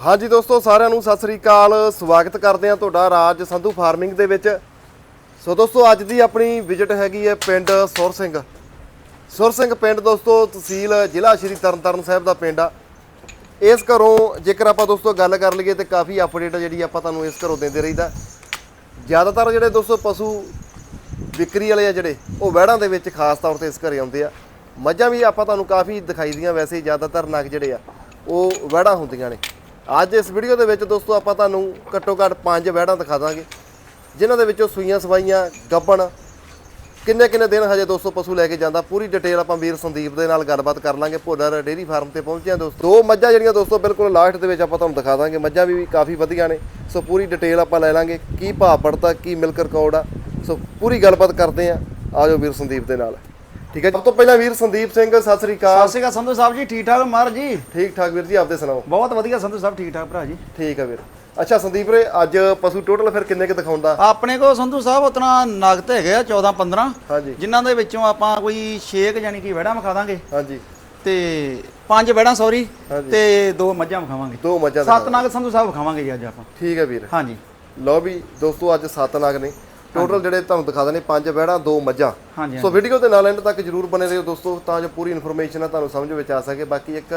ਹਾਂਜੀ ਦੋਸਤੋ, ਸਾਰਿਆਂ ਨੂੰ ਸਤਿ ਸ੍ਰੀ ਅਕਾਲ। ਸਵਾਗਤ ਕਰਦੇ ਹਾਂ ਤੁਹਾਡਾ ਰਾਜ ਸੰਧੂ ਫਾਰਮਿੰਗ ਦੇ ਵਿੱਚ। ਸੋ ਦੋਸਤੋ, ਅੱਜ ਦੀ ਆਪਣੀ ਵਿਜ਼ਿਟ ਹੈਗੀ ਹੈ ਪਿੰਡ ਸੁਰ ਸਿੰਘ। ਸੁਰ ਸਿੰਘ ਪਿੰਡ ਦੋਸਤੋ, ਤਹਿਸੀਲ ਜ਼ਿਲ੍ਹਾ ਸ਼੍ਰੀ ਤਰਨਤਾਰਨ ਸਾਹਿਬ ਦਾ ਪਿੰਡ ਆ। ਇਸ ਘਰੋਂ ਜੇਕਰ ਆਪਾਂ ਦੋਸਤੋ ਗੱਲ ਕਰ ਲਈਏ ਤੇ ਕਾਫੀ ਅਪਡੇਟ ਜਿਹੜੀ ਆਪਾਂ ਤੁਹਾਨੂੰ ਇਸ ਘਰੋਂ ਦਿੰਦੇ ਰਹੀਦਾ। ਜ਼ਿਆਦਾਤਰ ਜਿਹੜੇ ਦੋਸਤੋ ਪਸ਼ੂ ਵਿਕਰੀ ਵਾਲੇ ਆ ਜਿਹੜੇ, ਉਹ ਵਹਿੜਾਂ ਦੇ ਵਿੱਚ ਖਾਸ ਤੌਰ ਤੇ ਇਸ ਘਰੇ ਆਉਂਦੇ ਆ। ਮੱਝਾਂ ਵੀ ਆਪਾਂ ਤੁਹਾਨੂੰ ਕਾਫੀ ਦਿਖਾਈ ਦੀਆਂ ਵੈਸੇ ਜ਼ਿਆਦਾਤਰ ਨਗ ਜਿਹੜੇ ਆ, ਉਹ ਵਹਿੜਾਂ ਹੁੰਦੀਆਂ ਨੇ। ਅੱਜ ਇਸ ਵੀਡੀਓ ਦੇ ਵਿੱਚ ਦੋਸਤੋ ਆਪਾਂ ਤੁਹਾਨੂੰ ਘੱਟੋ ਘੱਟ ਪੰਜ ਵਹਿੜਾਂ ਦਿਖਾ ਦਾਂਗੇ, ਜਿਨ੍ਹਾਂ ਦੇ ਵਿੱਚੋਂ ਸੂਈਆਂ ਸਵਾਈਆਂ, ਗੱਬਣ, ਕਿੰਨੇ ਕਿੰਨੇ ਦਿਨ ਹਜੇ ਦੋਸਤੋ ਪਸ਼ੂ ਲੈ ਕੇ ਜਾਂਦਾ, ਪੂਰੀ ਡਿਟੇਲ ਆਪਾਂ ਵੀਰ ਸੰਦੀਪ ਦੇ ਨਾਲ ਗੱਲਬਾਤ ਕਰ ਲਾਂਗੇ ਭੋਡਰ ਡੇਰੀ ਫਾਰਮ ਤੇ ਪਹੁੰਚਿਆ ਹਾਂ ਦੋਸਤੋ। ਦੋ ਮੱਝਾਂ ਜਿਹੜੀਆਂ ਦੋਸਤੋ ਬਿਲਕੁਲ ਲਾਸਟ ਦੇ ਵਿੱਚ ਆਪਾਂ ਤੁਹਾਨੂੰ ਦਿਖਾ ਦਾਂਗੇ, ਮੱਝਾਂ ਵੀ ਕਾਫੀ ਵਧੀਆ ਨੇ, ਸੋ ਪੂਰੀ ਡਿਟੇਲ ਆਪਾਂ ਲੈ ਲਾਂਗੇ, ਕੀ ਭਾਅ ਪੜਦਾ ਕੀ ਮਿਲਕ ਰਿਕਾਰਡ ਆ, ਸੋ ਪੂਰੀ ਗੱਲਬਾਤ ਕਰਦੇ ਆ ਆਜੋ ਵੀਰ ਸੰਦੀਪ ਦੇ ਨਾਲ। ਠੀਕ ਹੈ ਸਭ ਤੋਂ ਪਹਿਲਾਂ ਵੀਰ ਸੰਦੀਪ ਸਿੰਘ ਸਤਿ ਸ੍ਰੀ ਅਕਾਲ। ਸਤਿ ਸ਼੍ਰੀ ਅਕਾਲ ਸੰਧੂ ਸਾਹਿਬ ਜੀ ਠੀਕ ਠਾਕ ਮਾਰ ਜੀ? ਠੀਕ ਠਾਕ ਵੀਰ ਜੀ ਆਪਦੇ ਸੁਣਾਓ? ਬਹੁਤ ਵਧੀਆ ਸੰਧੂ ਸਾਹਿਬ ਠੀਕ ਠਾਕ ਭਰਾ ਜੀ। ਠੀਕ ਆ ਵੀਰ। ਅੱਛਾ ਸੰਦੀਪ ਰੇ ਅੱਜ ਪਸ਼ੂ ਟੋਟਲ ਫਿਰ ਕਿੰਨੇ ਕ ਦਿਖਾਉਂਦਾ ਆਪਣੇ ਕੋਲ ਸੰਧੂ ਸਾਹਿਬ ਉਤਨਾ ਨਗਦ ਹੈਗੇ ਆ 14 15 ਹਾਂਜੀ। ਜਿਨ੍ਹਾਂ ਦੇ ਵਿੱਚੋਂ ਆਪਾਂ ਕੋਈ 6 ਯਾਨੀ ਕਿ ਵੜਾ ਵਿਖਾ ਦਾਂਗੇ। ਹਾਂਜੀ। ਤੇ ਪੰਜ ਵੜਾ ਸੌਰੀ। ਤੇ ਦੋ ਮੱਝਾਂ ਵਿਖਾਵਾਂਗੇ। ਦੋ ਮੱਝਾਂ ਸੱਤ। ਨਗ ਸੰਧੂ ਸਾਹਿਬ ਵਿਖਾਵਾਂਗੇ ਜੀ ਅੱਜ ਆਪਾਂ। ਠੀਕ ਹੈ ਵੀਰ। ਹਾਂਜੀ। ਲਓ ਵੀ ਦੋਸਤੋ ਅੱਜ ਸੱਤ ਨਗ ਨੇ। ਟੋਟਲ ਜਿਹੜੇ ਤੁਹਾਨੂੰ ਦਿਖਾ ਦਨੇ ਪੰਜ ਵਹਿੜਾਂ ਦੋ ਮੱਝਾਂ। ਸੋ ਵੀਡੀਓ ਦੇ ਨਾਲ ਐਂਡ ਤੱਕ ਜਰੂਰ ਬਨੇ ਰਹੋ ਦੋਸਤੋ ਤਾਂ ਜੋ ਪੂਰੀ ਇਨਫੋਰਮੇਸ਼ਨ ਆ ਤੁਹਾਨੂੰ ਸਮਝ ਵਿੱਚ ਆ ਸਕੇ। ਬਾਕੀ ਇੱਕ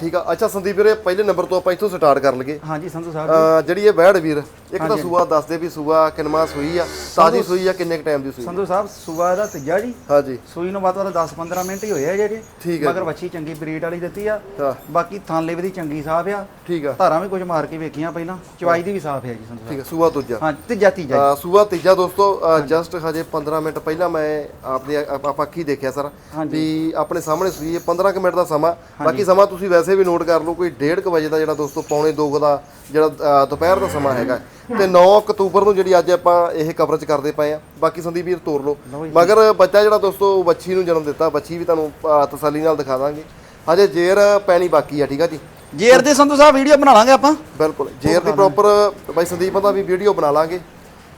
ਠੀਕ ਆ। ਅੱਛਾ ਸੰਦੀਪ ਵੀਰੇ ਪਹਿਲੇ ਨੰਬਰ ਤੋਂ ਆਪਾਂ ਇੱਥੋਂ ਸਟਾਰਟ ਕਰ ਲਈਏ। ਹਾਂਜੀ ਸੰਧੂ ਸਾਹਿਬ ਜਿਹੜੀ ਇਹ ਵਹਿੜ ਵੀਰ ਇੱਕ ਤਾਂ ਸੂਆ ਦੱਸਦੇ ਵੀ ਸੂਆ ਕਿੰਨਵਾਂ ਸੂਈ ਆ ਤਾਜੀ ਸੂਈ ਆ ਕਿੰਨੇ ਕ ਟਾਈਮ ਦੀ ਸੂਈ ਸੰਧੂ ਸਾਹਿਬ ਸੂਆ ਦਾ ਤੀਜਾ ਜੀ। ਹਾਂਜੀ। ਸੂਈ ਨੂੰ ਵੱਧ ਤੋਂ ਵੱਧ 10 15 ਮਿੰਟ ਹੀ ਹੋਏ ਆ ਜਿਹੜੇ। ਠੀਕ ਹੈ ਮਗਰ ਵੱਛੀ ਚੰਗੀ ਬਰੀਡ ਵਾਲੀ ਦਿੱਤੀ ਆ। ਹਾਂ। ਬਾਕੀ ਥਾਂਲੇ ਦੀ ਚੰਗੀ ਸਾਫ਼ ਆ। ਠੀਕ ਆ। ਧਾਰਾਂ ਵੀ ਕੁਝ ਮਾਰ ਕੇ ਵੇਖੀਆਂ ਪਹਿਲਾਂ। ਚਵਾਈ ਦੀ ਵੀ ਸਾਫ਼ ਹੈ ਜੀ ਸੰਧੂ ਸਾਹਿਬ ਠੀਕ ਆ ਸੂਆ ਦੂਜਾ ਹਾਂ ਤੀਜਾ ਤੀਜਾ ਸੂਆ ਤੀਜਾ ਦੋਸਤੋ ਜਸਟ ਹਜੇ। 15 ਮਿੰਟ ਪਹਿਲਾਂ ਮੈਂ ਆਪਦੇ ਆਪ- ਅੱਖੀ ਦੇਖਿਆ ਸਰ। ਵੀ ਆਪਣੇ ਸਾਹਮਣੇ ਸੂਈ ਹੈ 15 ਕੁ ਮਿੰਟ ਦਾ ਸਮਾਂ। ਬਾਕੀ ਸਮਾਂ ਤੁਸੀਂ ਵੈਸੇ ਵੀ ਨੋਟ ਕਰ ਲਓ ਕੋਈ 1:30 ਵਜੇ ਦਾ ਜਿਹੜਾ ਦੋਸਤੋ ਪੌਣੇ 2 ਦਾ ਜਿਹੜਾ ਦੁਪਹਿਰ ਦਾ ਸਮਾਂ ਹੈਗਾ। ਤੇ 9 ਅਕਤੂਬਰ ਨੂੰ ਜਿਹੜੀ ਅੱਜ ਆਪਾਂ ਇਹ ਕਵਰੇਜ ਕਰਦੇ ਪਏ ਆ ਬਾਕੀ ਸੰਦੀਪ ਵੀਰ ਤੋਰ ਲਓ। ਮਗਰ ਬੱਚਾ ਜਿਹੜਾ ਦੋਸਤੋ ਵੱਛੀ ਨੂੰ ਜਨਮ ਦਿੱਤਾ। ਵੱਛੀ ਵੀ ਤੁਹਾਨੂੰ ਤਸੱਲੀ ਨਾਲ ਦਿਖਾ ਦਾਂਗੇ। ਹਜੇ ਜੇਰ ਪੈਣੀ ਬਾਕੀ ਆ ਠੀਕ ਆ ਜੀ? ਜੇਰ ਦੇ ਸੰਧੂ ਸਾਹਿਬ ਵੀਡੀਓ ਬਣਾ ਲਾਂਗੇ ਆਪਾਂ? ਬਿਲਕੁਲ। ਜੇਰ ਦੀ ਪ੍ਰੋਪਰ ਬਾਈ ਸੰਦੀਪ ਦਾ ਵੀ ਵੀਡੀਓ ਬਣਾ ਲਾਂਗੇ।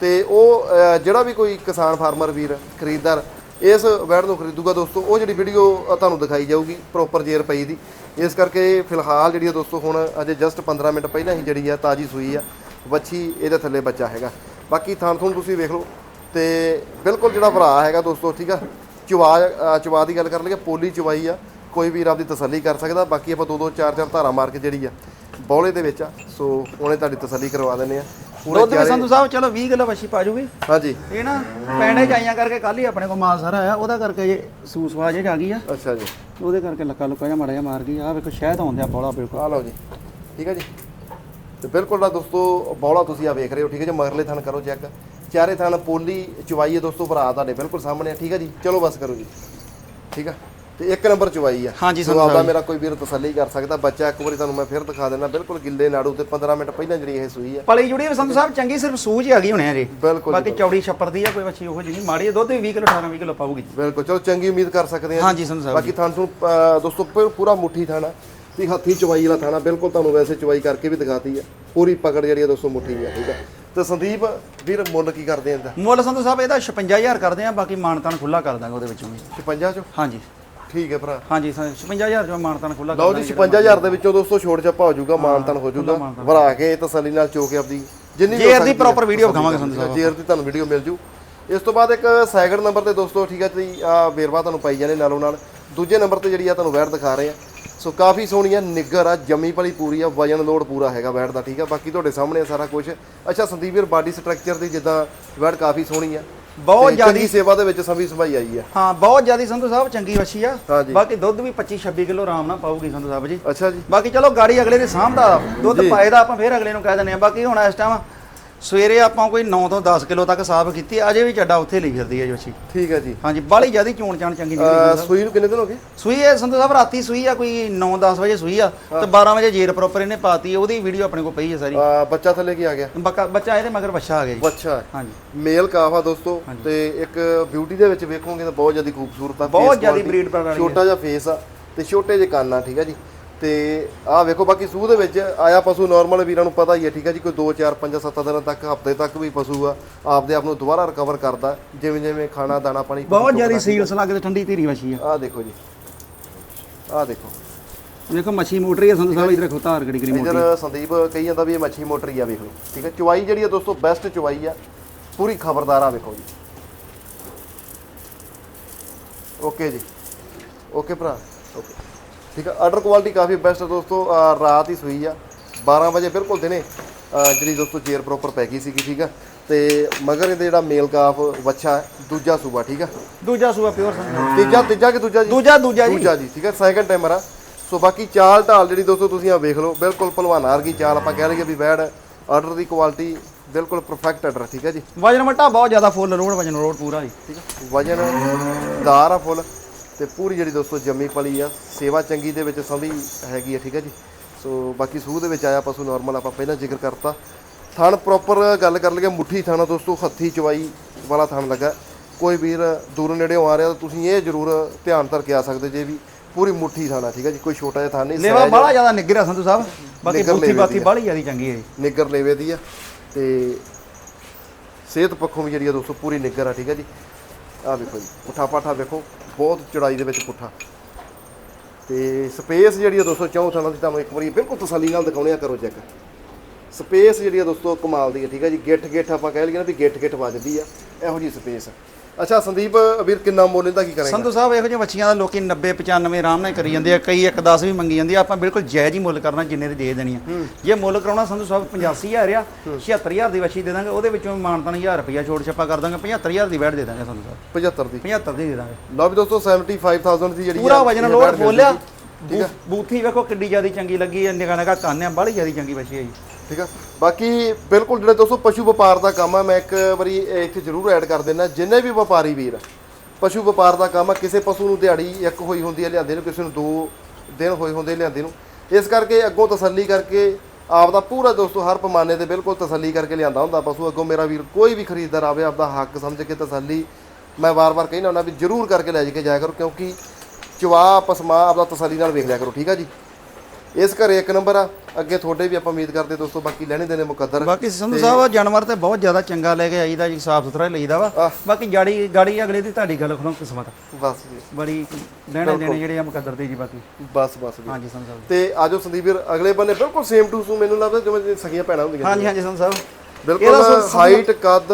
ਤੇ ਉਹ ਜਿਹੜਾ ਵੀ ਕੋਈ ਕਿਸਾਨ ਫਾਰਮਰ ਵੀਰ ਖਰੀਦਦਾਰ ਇਸ ਵੈੜ ਨੂੰ ਖਰੀਦੂਗਾ ਦੋਸਤੋ ਉਹ ਜਿਹੜੀ ਵੀਡੀਓ ਤੁਹਾਨੂੰ ਦਿਖਾਈ ਜਾਊਗੀ ਪ੍ਰੋਪਰ ਜੇਰ ਪਈ ਦੀ। ਇਸ ਕਰਕੇ ਫਿਲਹਾਲ ਜਿਹੜੀ ਆ ਦੋਸਤੋ ਹੁਣ ਅਜੇ ਜਸਟ 15 ਮਿੰਟ ਪਹਿਲਾਂ ਹੀ ਜਿਹੜੀ ਆ ਤਾਜੀ ਸੂਈ ਆ। ਵੱਛੀ ਇਹਦੇ ਥੱਲੇ ਬੱਚਾ ਹੈਗਾ। ਬਾਕੀ ਥਾਂ ਤੁਹਾਨੂੰ ਤੁਸੀਂ ਵੇਖ ਲਓ ਤੇ ਬਿਲਕੁਲ ਜਿਹੜਾ ਭਰਾ ਹੈਗਾ ਦੋਸਤੋ ਠੀਕ ਆ? ਚਵਾ ਚਵਾ ਦੀ ਗੱਲ ਕਰ ਲਈਏ ਪੋਲੀ ਚਵਾਈ ਆ। ਕੋਈ ਵੀਰ ਆਪਦੀ ਤਸੱਲੀ ਕਰ ਸਕਦਾ। ਬਾਕੀ ਆਪਾਂ ਦੋ ਦੋ ਚਾਰ ਚਾਰ ਧਾਰਾ ਮਾਰ ਕੇ ਜਿਹੜੀ ਆ ਬੌਲੇ ਦੇ ਵਿੱਚ ਆ। ਸੋ ਉਹਨੇ ਤੁਹਾਡੀ ਤਸੱਲੀ ਕਰਵਾ ਦਿੰਦੇ ਆ। ਪੂਰੇ ਦੁੱਧ ਵੀ ਸੰਧੂ ਸਾਹਿਬ ਚਲੋ 20 ਕਿਲੋ ਵੱਛੀ ਪਾ ਜੂਗੀ। ਹਾਂਜੀ। ਇਹ ਨਾ ਪੈਣੇ ਜਾਈਆਂ ਕਰਕੇ ਕੱਲ ਹੀ ਆਪਣੇ ਕੋਲ ਮਾਲ ਸਾਰਾ ਆਇਆ। ਉਹਦਾ ਕਰਕੇ ਜੇ ਸੂਸਵਾ ਜੇ ਆ ਗਈ ਆ। ਅੱਛਾ ਜੀ। ਉਹਦੇ ਕਰਕੇ ਲੱਕਾ ਲੁੱਕਾ ਜਿਹਾ ਮਾੜਾ ਜਿਹਾ ਮਾਰ ਗਈ। ਆ ਵੇਖੋ ਸ਼ਹਿਦ ਆਉਂਦਿਆ ਬੋਲਾ ਬਿਲਕੁਲ। ਆ ਲਓ ਜੀ। ਠੀਕ ਹੈ ਜੀ। ਤੇ ਬਿਲਕੁਲ ਨਾ ਦੋਸਤੋ ਬੌਲਾ ਤੁਸੀਂ ਆ ਵੇਖ ਰਹੇ ਹੋ ਠੀਕ ਹੈ ਜੀ? ਮਗਰਲੇ ਥਣ ਕਰੋ ਚੈੱਕ ਚਾਰੇ ਥਣ ਪੋਲੀ ਚਵਾਈ ਹੈ ਦੋਸਤੋ ਭਰਾ ਤੁਹਾਡੇ ਬਿਲਕੁਲ ਸਾਹਮਣੇ ਆ ਠੀਕ ਹੈ ਜੀ? ਚਲੋ ਬਸ ਕਰੋ ਜੀ। ਠੀਕ ਆ? ਤੇ ਇੱਕ ਨੰਬਰ ਚਵਾਈ ਆ। ਹਾਂਜੀ, ਸੋ ਸੰਧੂ ਆਪਦਾ। ਮੇਰਾ ਕੋਈ ਵੀਰ ਤਸੱਲੀ ਕਰ ਸਕਦਾ ਬੱਚਾ ਇੱਕ ਵਾਰੀ ਤੁਹਾਨੂੰ ਮੈਂ ਫਿਰ ਦਿਖਾ ਦਿੰਦਾ ਬਿਲਕੁਲ ਗਿੱਲੇ ਨਾੜੂ ਤੇ 15 ਮਿੰਟ ਪਹਿਲਾਂ ਜਿਹੜੀ ਇਹ ਸੂਈ ਆ। ਪਲੀ ਜੁੜੀ ਸੰਧੂ ਸਾਹਿਬ ਚੰਗੀ ਸਿਰਫ ਸੂਜ ਹੀ ਆ ਗਈ ਹੁਣੇ ਆ ਜੀ। ਬਿਲਕੁਲ ਬਾਕੀ ਚੌੜੀ ਛੱਪਰ ਦੀ ਆ ਕੋਈ ਵੱਛੀ ਉਹੋ ਜਿਹੀ ਮਾੜੀ ਆ, ਦੁੱਧ ਵੀ 20 ਕਿਲੋ 18 20 ਕਿਲੋ ਪਾਊਗੀ ਬਿਲਕੁਲ ਚਲੋ ਚੰਗੀ ਉਮੀਦ ਕਰ ਸਕਦੇ ਆ ਹਾਂਜੀ ਸੰਧੂ ਸਾਹਿਬ। ਬਾਕੀ ਤੁਹਾਨੂੰ ਦੋਸਤੋ ਪੂਰਾ ਮੁੱਠੀ ਥਾਣਾ ਵੀ ਹੱਥੀ ਚਵਾਈ ਵਾਲਾ ਥਾਣਾ ਬਿਲਕੁਲ ਤੁਹਾਨੂੰ ਵੈਸੇ ਚਵਾਈ ਕਰਕੇ ਵੀ ਦਿਖਾਤੀ ਆ ਪੂਰੀ ਪਕੜ ਜਿਹੜੀ ਆ ਦੋਸਤੋ ਮੁੱਠੀ ਆ ਠੀਕ ਆ ਤੇ ਸੰਦੀਪ ਵੀਰ ਮੁੱਲ ਕੀ ਕਰਦੇ ਆ ਇਹਦਾ? ਮੁੱਲ ਸੰਧੂ ਸਾਹਿਬ ਇਹਦਾ 56000 ਕਰਦੇ ਆ ਬਾਕੀ ਮਾਨਤਾਨ ਖੁੱਲਾ ਕਰ ਦਾਂਗੇ ਉਹਦੇ ਵਿੱਚੋਂ ਵੀ। 56 ਚੋਂ? ਹਾਂਜੀ। ਠੀਕ ਹੈ ਭਰਾ। ਹਾਂਜੀ 56000 ਚੋਂ ਮਾਨਤਾਨ ਖੁੱਲਾ ਲਓ ਜੀ 56000 ਦੇ ਵਿੱਚੋਂ ਦੋਸਤੋ ਛੋੜ ਛੱਪਾ ਹੋ ਜਾਊਗਾ ਮਾਨਤਨ ਹੋ ਜਾਊਗਾ। ਭਰਾ ਕੇ ਤਸੱਲੀ ਨਾਲ ਚੋ ਕੇ ਆਪਦੀ ਜਿੰਨੀ ਜੇਰ ਦੀ video ਤਸੱਲੀ ਵਿਖਾਵਾਂਗੇ ਸੰਧੂ ਆ। ਜੇਰ ਦੀ ਤੁਹਾਨੂੰ ਵੀਡੀਓ ਮਿਲ ਜੂ। ਇਸ ਤੋਂ ਬਾਅਦ ਇੱਕ ਸੈਕਿੰਡ ਨੰਬਰ ਤੇ ਦੋਸਤੋ ਠੀਕ ਹੈ ਜੀ ਆ ਵੇਰਵਾ ਤੁਹਾਨੂੰ ਪਾਈ ਜਾਣੇ ਨਾਲੋਂ ਨਾਲ। ਦੂਜੇ ਨੰਬਰ ਤੇ ਜਿਹੜੀ ਆ ਤੁਹਾਨੂੰ ਵੈੜ ਦਿਖਾ ਰਹੇ ਆ ਸੋ ਕਾਫੀ ਸੋਹਣੀ ਆ ਨਿੱਗਰ ਆ ਜੰਮੀ ਭਲੀ ਪੂਰੀ ਆ ਵਜਨ ਲੋਡ ਪੂਰਾ ਹੈਗਾ ਵੈੜ ਦਾ ਠੀਕ ਆ? ਬਾਕੀ ਤੁਹਾਡੇ ਸਾਹਮਣੇ ਆ ਸਾਰਾ ਕੁਝ ਅੱਛਾ ਸੰਦੀਪ ਵੀਰ ਬਾਡੀ ਸਟਰਕਚਰ ਦੀ ਜਿੱਦਾਂ ਵੈੜ ਕਾਫੀ ਸੋਹਣੀ ਆ। ਬਹੁਤ ਜ਼ਿਆਦੀ ਸੇਵਾ ਦੇ ਵਿੱਚ ਸੰਭੀ ਸੰਭਾਈ ਆਈ ਆ। ਹਾਂ ਬਹੁਤ ਜ਼ਿਆਦੀ ਸੰਧੂ ਸਾਹਿਬ ਚੰਗੀ ਵੱਛੀ ਆ। ਬਾਕੀ ਦੁੱਧ ਵੀ 25 26 ਕਿਲੋ ਆਰਾਮ ਨਾਲ ਪਾਊਗੀ ਸੰਧੂ ਸਾਹਿਬ ਜੀ। ਅੱਛਾ ਜੀ। ਬਾਕੀ ਚਲੋ ਗਾੜੀ ਅਗਲੇ ਦੇ ਸਾਹਮਣਾ ਦੁੱਧ ਪਾਏ ਦਾ ਆਪਾਂ ਫੇਰ ਅਗਲੇ ਨੂੰ ਕਹਿ ਦਿੰਦੇ ਆ। ਬਾਕੀ ਹੁਣ ਇਸ ਟਾਈਮ ਸਵੇਰੇ ਆਪਾਂ ਕੋਈ 9 ਤੋਂ 10 ਕਿਲੋ ਤੱਕ ਸਾਫ਼ ਕੀਤੀ ਅਜੇ ਵੀ ਚੱਡਾ ਉੱਥੇ ਲਈ ਫਿਰਦੀ ਹੈ ਜੀ ਵੱਛੀ। ਠੀਕ ਹੈ ਜੀ। ਹਾਂਜੀ ਬਾਲੀ ਜ਼ਿਆਦੀ ਚੋਣ ਚਾਣ ਚੰਗੀ ਅਹ, ਨਿਕਲੀ ਸੂਈ ਨੂੰ ਕਿੰਨੇ ਦਿਨ ਹੋ ਗਏ? ਸੂਈ ਹੈ ਸੰਧੂ ਸਾਹਿਬ ਰਾਤੀ ਸੂਈ ਆ ਕੋਈ 9-10 ਵਜੇ ਸੂਈ ਆ ਤੇ 12 ਵਜੇ ਜੇਰ ਪ੍ਰੋਪਰ ਇਹਨੇ ਪਾਤੀ ਉਹਦੀ ਵੀਡੀਓ ਆਪਣੇ ਕੋਲ ਪਈ ਹੈ ਸਾਰੀ। ਅਹ, ਬੱਚਾ ਥੱਲੇ ਕੀ ਆ ਗਿਆ? ਬੱਕਾ ਬੱਚਾ ਇਹਦੇ ਮਗਰ ਬੱਚਾ ਆ ਗਿਆ ਜੀ। ਹੈ। ਹਾਂਜੀ। ਮੇਲ ਕਾਫ ਆ ਦੋਸਤੋ ਤੇ ਇੱਕ ਬਿਊਟੀ ਦੇ ਵਿੱਚ ਵੇਖੋਗੇ ਤਾਂ ਬਹੁਤ ਜ਼ਿਆਦਾ ਖੂਬਸੂਰਤ ਆ ਬਹੁਤ face ਜ਼ਿਆਦੀ quality, breed ਆ। ਛੋਟਾ ਜਿਹਾ ਫੇਸ ਆ ਤੇ ਛੋਟੇ ਜਿਹੇ ਕੰਨ ਆ ਠੀਕ ਆ ਜੀ। ਤੇ ਆਹ ਵੇਖੋ ਬਾਕੀ ਸੂਹ ਦੇ ਵਿੱਚ ਆਇਆ ਪਸ਼ੂ ਨਾਰਮਲ ਵੀਰਾਂ ਨੂੰ ਪਤਾ ਹੀ ਹੈ ਠੀਕ ਆ ਜੀ ਕੋਈ 2 4 5 7 ਦਿਨਾਂ ਤੱਕ ਹਫ਼ਤੇ ਤੱਕ ਵੀ ਪਸ਼ੂ ਆ ਆਪਦੇ ਆਪ ਨੂੰ ਦੁਬਾਰਾ ਰਿਕਵਰ ਕਰਦਾ ਜਿਵੇਂ ਜਿਵੇਂ ਖਾਣਾ ਦਾਣਾ ਪਾਣੀ ਬਹੁਤ ਜ਼ਿਆਦੀ ਸੀਲਸ ਲੱਗਦੇ ਠੰਡੀ ਧੀਰੀ ਵਛੀ ਆ। ਆਹ ਦੇਖੋ ਜੀ। ਆਹ ਦੇਖੋ। ਵੇਖੋ ਮੱਛੀ ਮੋਟਰ ਹੀ ਸੰਧੂ ਸਾਹਿਬ ਇਧਰ ਦੇਖੋ ਧਾਰ ਗੜੀ ਗੜੀ ਮੋਟੀ। ਇਧਰ ਸੰਦੀਪ ਕਹੀ ਜਾਂਦਾ ਵੀ ਇਹ ਮੱਛੀ ਮੋਟਰ ਹੀ ਆ ਵੇਖ ਲਓ ਠੀਕ ਹੈ। ਚੁਆਈ ਜਿਹੜੀ ਆ ਦੋਸਤੋ ਬੈਸਟ ਚੁਆਈ ਆ। ਪੂਰੀ ਖਬਰਦਾਰ ਆ ਵੇਖੋ ਜੀ। ਓਕੇ ਜੀ। ਓਕੇ ਭਰਾ। ਓਕੇ। ਠੀਕ ਆ ਆਰਡਰ ਕੁਆਲਿਟੀ ਕਾਫੀ ਬੈਸਟ ਹੈ ਦੋਸਤੋ ਰਾਤ ਹੀ ਸੂਈ ਆ। 12 ਵਜੇ ਬਿਲਕੁਲ ਦਿਨੇ ਜਿਹੜੀ ਦੋਸਤੋ ਚੇਅਰ ਪ੍ਰੋਪਰ ਪੈ ਗਈ ਸੀਗੀ ਠੀਕ ਆ। ਤੇ ਮਗਰ ਇਹਦੇ ਜਿਹੜਾ ਮੇਲ ਕਾਫ ਵੱਛਾ ਹੈ, ਦੂਜਾ ਸੂਬਾ ਠੀਕ ਆ। ਦੂਜਾ ਸੂਆ ਪਿਓਰ ਸੰਧੂ ਤੀਜਾ ਤੀਜਾ ਕਿ ਦੂਜਾ ਜੀ? ਦੂਜਾ ਦੂਜਾ ਜੀ। ਦੂਜਾ ਜੀ ਠੀਕ ਹੈ ਸੈਕੰਡ ਟਾਈਮਰ ਆ। ਸੋ ਬਾਕੀ ਚਾਲ ਢਾਲ ਜਿਹੜੀ ਦੋਸਤੋ ਤੁਸੀਂ ਆ ਵੇਖ ਲਓ ਬਿਲਕੁਲ ਭਲਵਾਨਾ ਵਰਗੀ ਚਾਲ ਆਪਾਂ ਕਹਿ ਲਈਏ ਵੀ ਬੈਡ ਆਰਡਰ ਦੀ ਕੁਆਲਿਟੀ ਬਿਲਕੁਲ ਪਰਫੈਕਟ ਆਰਡਰ ਠੀਕ ਹੈ ਜੀ। ਵਜਨ ਮਟਾ ਬਹੁਤ ਜ਼ਿਆਦਾ ਫੁੱਲ ਰੋਡ ਵਜਨ ਰੋਡ ਪੂਰਾ ਜੀ ਠੀਕ ਹੈ ਵਜਨ ਦਾਰ ਆ ਫੁੱਲ ਤੇ ਪੂਰੀ ਜਿਹੜੀ ਦੋਸਤੋ ਜੰਮੀ ਪਲੀ ਆ ਸੇਵਾ ਚੰਗੀ ਦੇ ਵਿੱਚ ਸੰਭੀ ਹੈਗੀ ਆ ਠੀਕ ਹੈ ਜੀ। ਸੋ ਬਾਕੀ ਸੂਹ ਦੇ ਵਿੱਚ ਆਇਆ ਪਸ਼ੂ ਨਾਰਮਲ ਆਪਾਂ ਪਹਿਲਾਂ ਜ਼ਿਕਰ ਕਰਤਾ। ਥਣ ਪ੍ਰੋਪਰ ਗੱਲ ਕਰ ਲਈਏ ਮੁੱਠੀ ਥਾਣਾ ਦੋਸਤੋ ਹੱਥੀ ਚਵਾਈ ਵਾਲਾ ਥਣ ਲੱਗਾ। ਕੋਈ ਵੀਰ ਦੂਰ ਨੇੜੇੋਂ ਆ ਰਿਹਾ ਤਾਂ ਤੁਸੀਂ ਇਹ ਜ਼ਰੂਰ ਧਿਆਨ ਧਰ ਕੇ ਆ ਸਕਦੇ ਜੇ ਵੀ ਪੂਰੀ ਮੁੱਠੀ ਥਾਣਾ ਠੀਕ ਹੈ ਜੀ। ਕੋਈ ਛੋਟਾ ਜਿਹਾ ਥਾਣ ਨਹੀਂ ਲੇਵਾ ਬੜਾ ਜ਼ਿਆਦਾ ਨਿੱਗਰ ਆ ਸੰਧੂ ਸਾਹਿਬ। ਬਾਕੀ ਬੂਥੀ ਲੇਵੇ ਬਾਕੀ ਦੀ ਆ। ਬੜੀ ਜ਼ਿਆਦਾ ਚੰਗੀ ਹੈ ਜੀ। ਨਿੱਗਰ ਲੇਵੇ ਦੀ ਆ ਤੇ ਸਿਹਤ ਪੱਖੋਂ ਵੀ ਜਿਹੜੀ ਆ ਦੋਸਤੋ ਪੂਰੀ ਨਿੱਗਰ ਆ ਠੀਕ ਹੈ ਜੀ। ਆ ਵੇਖੋ ਜੀ ਪੁੱਠਾ ਪਾਠਾ ਵੇਖੋ। ਬਹੁਤ ਚੜਾਈ ਦੇ ਵਿੱਚ ਪੁੱਠਾ। ਤੇ ਸਪੇਸ ਜਿਹੜੀ ਆ ਦੋਸਤੋ ਚੌਂ ਥਾਂ ਦੀ ਤੁਹਾਨੂੰ ਇੱਕ ਵਾਰੀ ਬਿਲਕੁਲ ਤਸੱਲੀ ਨਾਲ ਦਿਖਾਉਣੇ ਆ, ਕਰੋ ਚੈੱਕ। ਸਪੇਸ ਜਿਹੜੀ ਆ ਦੋਸਤੋ, ਕਮਾਲ ਦੀ ਹੈ ਠੀਕ ਹੈ ਜੀ। ਗਿੱਠ ਗਿੱਠ ਆਪਾਂ ਕਹਿ ਲਈਏ ਨਾ ਵੀ ਗਿੱਠ ਗਿੱਠ ਵੱਜਦੀ ਆ, ਇਹੋ ਜੀ ਸਪੇਸ ਅੱਛਾ ਸੰਦੀਪ ਵੀਰ ਕਿੰਨਾ ਮੁੱਲ ਇਹਦਾ ਕੀ ਕਰੇਗਾ? ਸੰਧੂ ਸਾਹਿਬ ਇਹੋ ਜਿਹੀਆਂ ਬੱਚੀਆਂ ਦਾ ਲੋਕੀ 90 95 ਆਰਾਮ ਨਾਲ ਕਰੀ ਜਾਂਦੇ ਆ ਕਈ 1 10 ਵੀ ਮੰਗੀ ਜਾਂਦੀ ਆ ਆਪਾਂ ਬਿਲਕੁਲ ਜਾਇਜ਼ ਹੀ ਮੁੱਲ ਕਰਨਾ ਜਿੰਨੇ ਦੀ ਦੇ ਦੇਣੀ ਆ। ਜੇ ਮੁੱਲ ਕਰਾਉਣਾ ਸੰਧੂ ਸਾਹਿਬ 85000 ਆ 76000 ਦੀ ਬੱਚੀ ਦੇ ਦਾਂਗੇ ਉਹਦੇ ਵਿੱਚੋਂ ਮਾਨਤਾਨ 1000 ਰੁਪਇਆ ਛੋੜ ਛੱਪਾ ਕਰ ਦਾਂਗੇ 75000 ਦੀ ਵੈਟ ਦੇ ਦਾਂਗੇ ਸੰਧੂ ਸਾਹਿਬ। 75 ਦੀ। 75 ਦੀ ਦੇ ਦਾਂਗੇ। ਲਓ ਵੀ ਦੋਸਤੋ 75000 ਦੀ ਜਿਹੜੀ ਪੂਰਾ ਵਜਨ ਲੋਡ ਬੈਠ ਬੋਲਿਆ। ਬੂਥੀ ਵੇਖੋ ਕਿੱਡੀ ਜਿਆਦੀ ਚੰਗੀ ਲੱਗੀ ਨਿਗਾ ਨਿਗਾ ਕੰਨ ਆ ਬੜੀ ਜਿਆਦੀ ਚੰਗੀ ਬੱਚੀ ਹੈ ਜੀ। ਠੀਕ ਆ? ਬਾਕੀ ਬਿਲਕੁਲ ਜਿਹੜਾ ਦੋਸਤੋ ਪਸ਼ੂ ਵਪਾਰ ਦਾ ਕੰਮ ਆ, ਮੈਂ ਇੱਕ ਵਾਰੀ ਇੱਥੇ ਜ਼ਰੂਰ ਐਡ ਕਰ ਦਿੰਦਾ, ਜਿੰਨੇ ਵੀ ਵਪਾਰੀ ਵੀਰ ਪਸ਼ੂ ਵਪਾਰ ਦਾ ਕੰਮ ਆ, ਕਿਸੇ ਪਸ਼ੂ ਨੂੰ ਦਿਹਾੜੀ ਇੱਕ ਹੋਈ ਹੁੰਦੀ ਹੈ ਲਿਆਂਦੇ ਨੂੰ, ਕਿਸੇ ਨੂੰ ਦੋ ਦਿਨ ਹੋਏ ਹੁੰਦੇ ਲਿਆਂਦੇ ਨੂੰ, ਇਸ ਕਰਕੇ ਅੱਗੋਂ ਤਸੱਲੀ ਕਰਕੇ ਆਪ ਦਾ ਪੂਰਾ ਦੋਸਤੋ ਹਰ ਪਮਾਨੇ ਤੇ ਬਿਲਕੁਲ ਤਸੱਲੀ ਕਰਕੇ ਲਿਆਂਦਾ ਹੁੰਦਾ ਪਸ਼ੂ, ਅੱਗੋਂ ਮੇਰਾ ਵੀਰ ਕੋਈ ਵੀ ਖਰੀਦਦਾਰ ਆਵੇ, ਆਪਦਾ ਹੱਕ ਸਮਝ ਕੇ ਤਸੱਲੀ ਮੈਂ ਵਾਰ-ਵਾਰ ਕਹਿੰਦਾ ਹੁੰਦਾ ਵੀ ਜ਼ਰੂਰ ਕਰਕੇ ਲੈ ਜਾ ਕੇ ਜਾਇਆ ਕਰੋ, ਕਿਉਂਕਿ ਚਵਾ ਪਸਮਾ ਆਪਦਾ ਤਸੱਲੀ ਨਾਲ ਵੇਖ ਲਿਆ ਕਰੋ, ਠੀਕ ਆ ਜੀ? ਇਸ ਘਰੇ ਇੱਕ ਨੰਬਰ ਆ। ਅੱਗੇ ਤੁਹਾਡੇ ਵੀ ਆਪਾਂ ਉਮੀਦ ਕਰਦੇ ਦੋਸਤੋ ਬਾਕੀ ਲੈਣੇ ਦੇਣੇ ਮੁਕੱਦਰ। ਬਾਕੀ ਸੰਧੂ ਸਾਹਿਬ ਜਾਨਵਰ ਤੇ ਬਹੁਤ ਜ਼ਿਆਦਾ ਚੰਗਾ ਲੈ ਕੇ ਆਈਦਾ ਜੀ ਸਾਫ਼ ਸੁਥਰਾ ਹੀ ਲਈਦਾ ਵਾ। ਬਾਕੀ ਗਾੜੀ ਗਾੜੀ ਅਗਲੇ ਦੀ ਤੁਹਾਡੀ ਗੱਲ ਖਣੋ ਕਿਸਮਤ ਬਸ ਜੀ। ਬੜੀ ਦੇਣੇ ਦੇਣੇ ਜਿਹੜੇ ਆ ਮੁਕੱਦਰ ਦੇ ਜੀ ਬਾਕੀ। ਬਸ ਬਸ ਜੀ। ਹਾਂਜੀ ਸੰਧੂ ਸਾਹਿਬ। ਤੇ ਆਜੋ ਸੰਦੀਪ ਵੀਰ ਅਗਲੇ ਬੰਨੇ ਬਿਲਕੁਲ ਸੇਮ ਟੂ ਸੂ ਮੈਨੂੰ ਲੱਗਦਾ ਜਿਵੇਂ ਸਗੀਆਂ ਭੈਣਾਂ ਹੁੰਦੀਆਂ ਹਾਂਜੀ ਹਾਂਜੀ ਸੰਧੂ ਸਾਹਿਬ। ਬਿਲਕੁਲ ਹਾਈਟ ਕੱਦ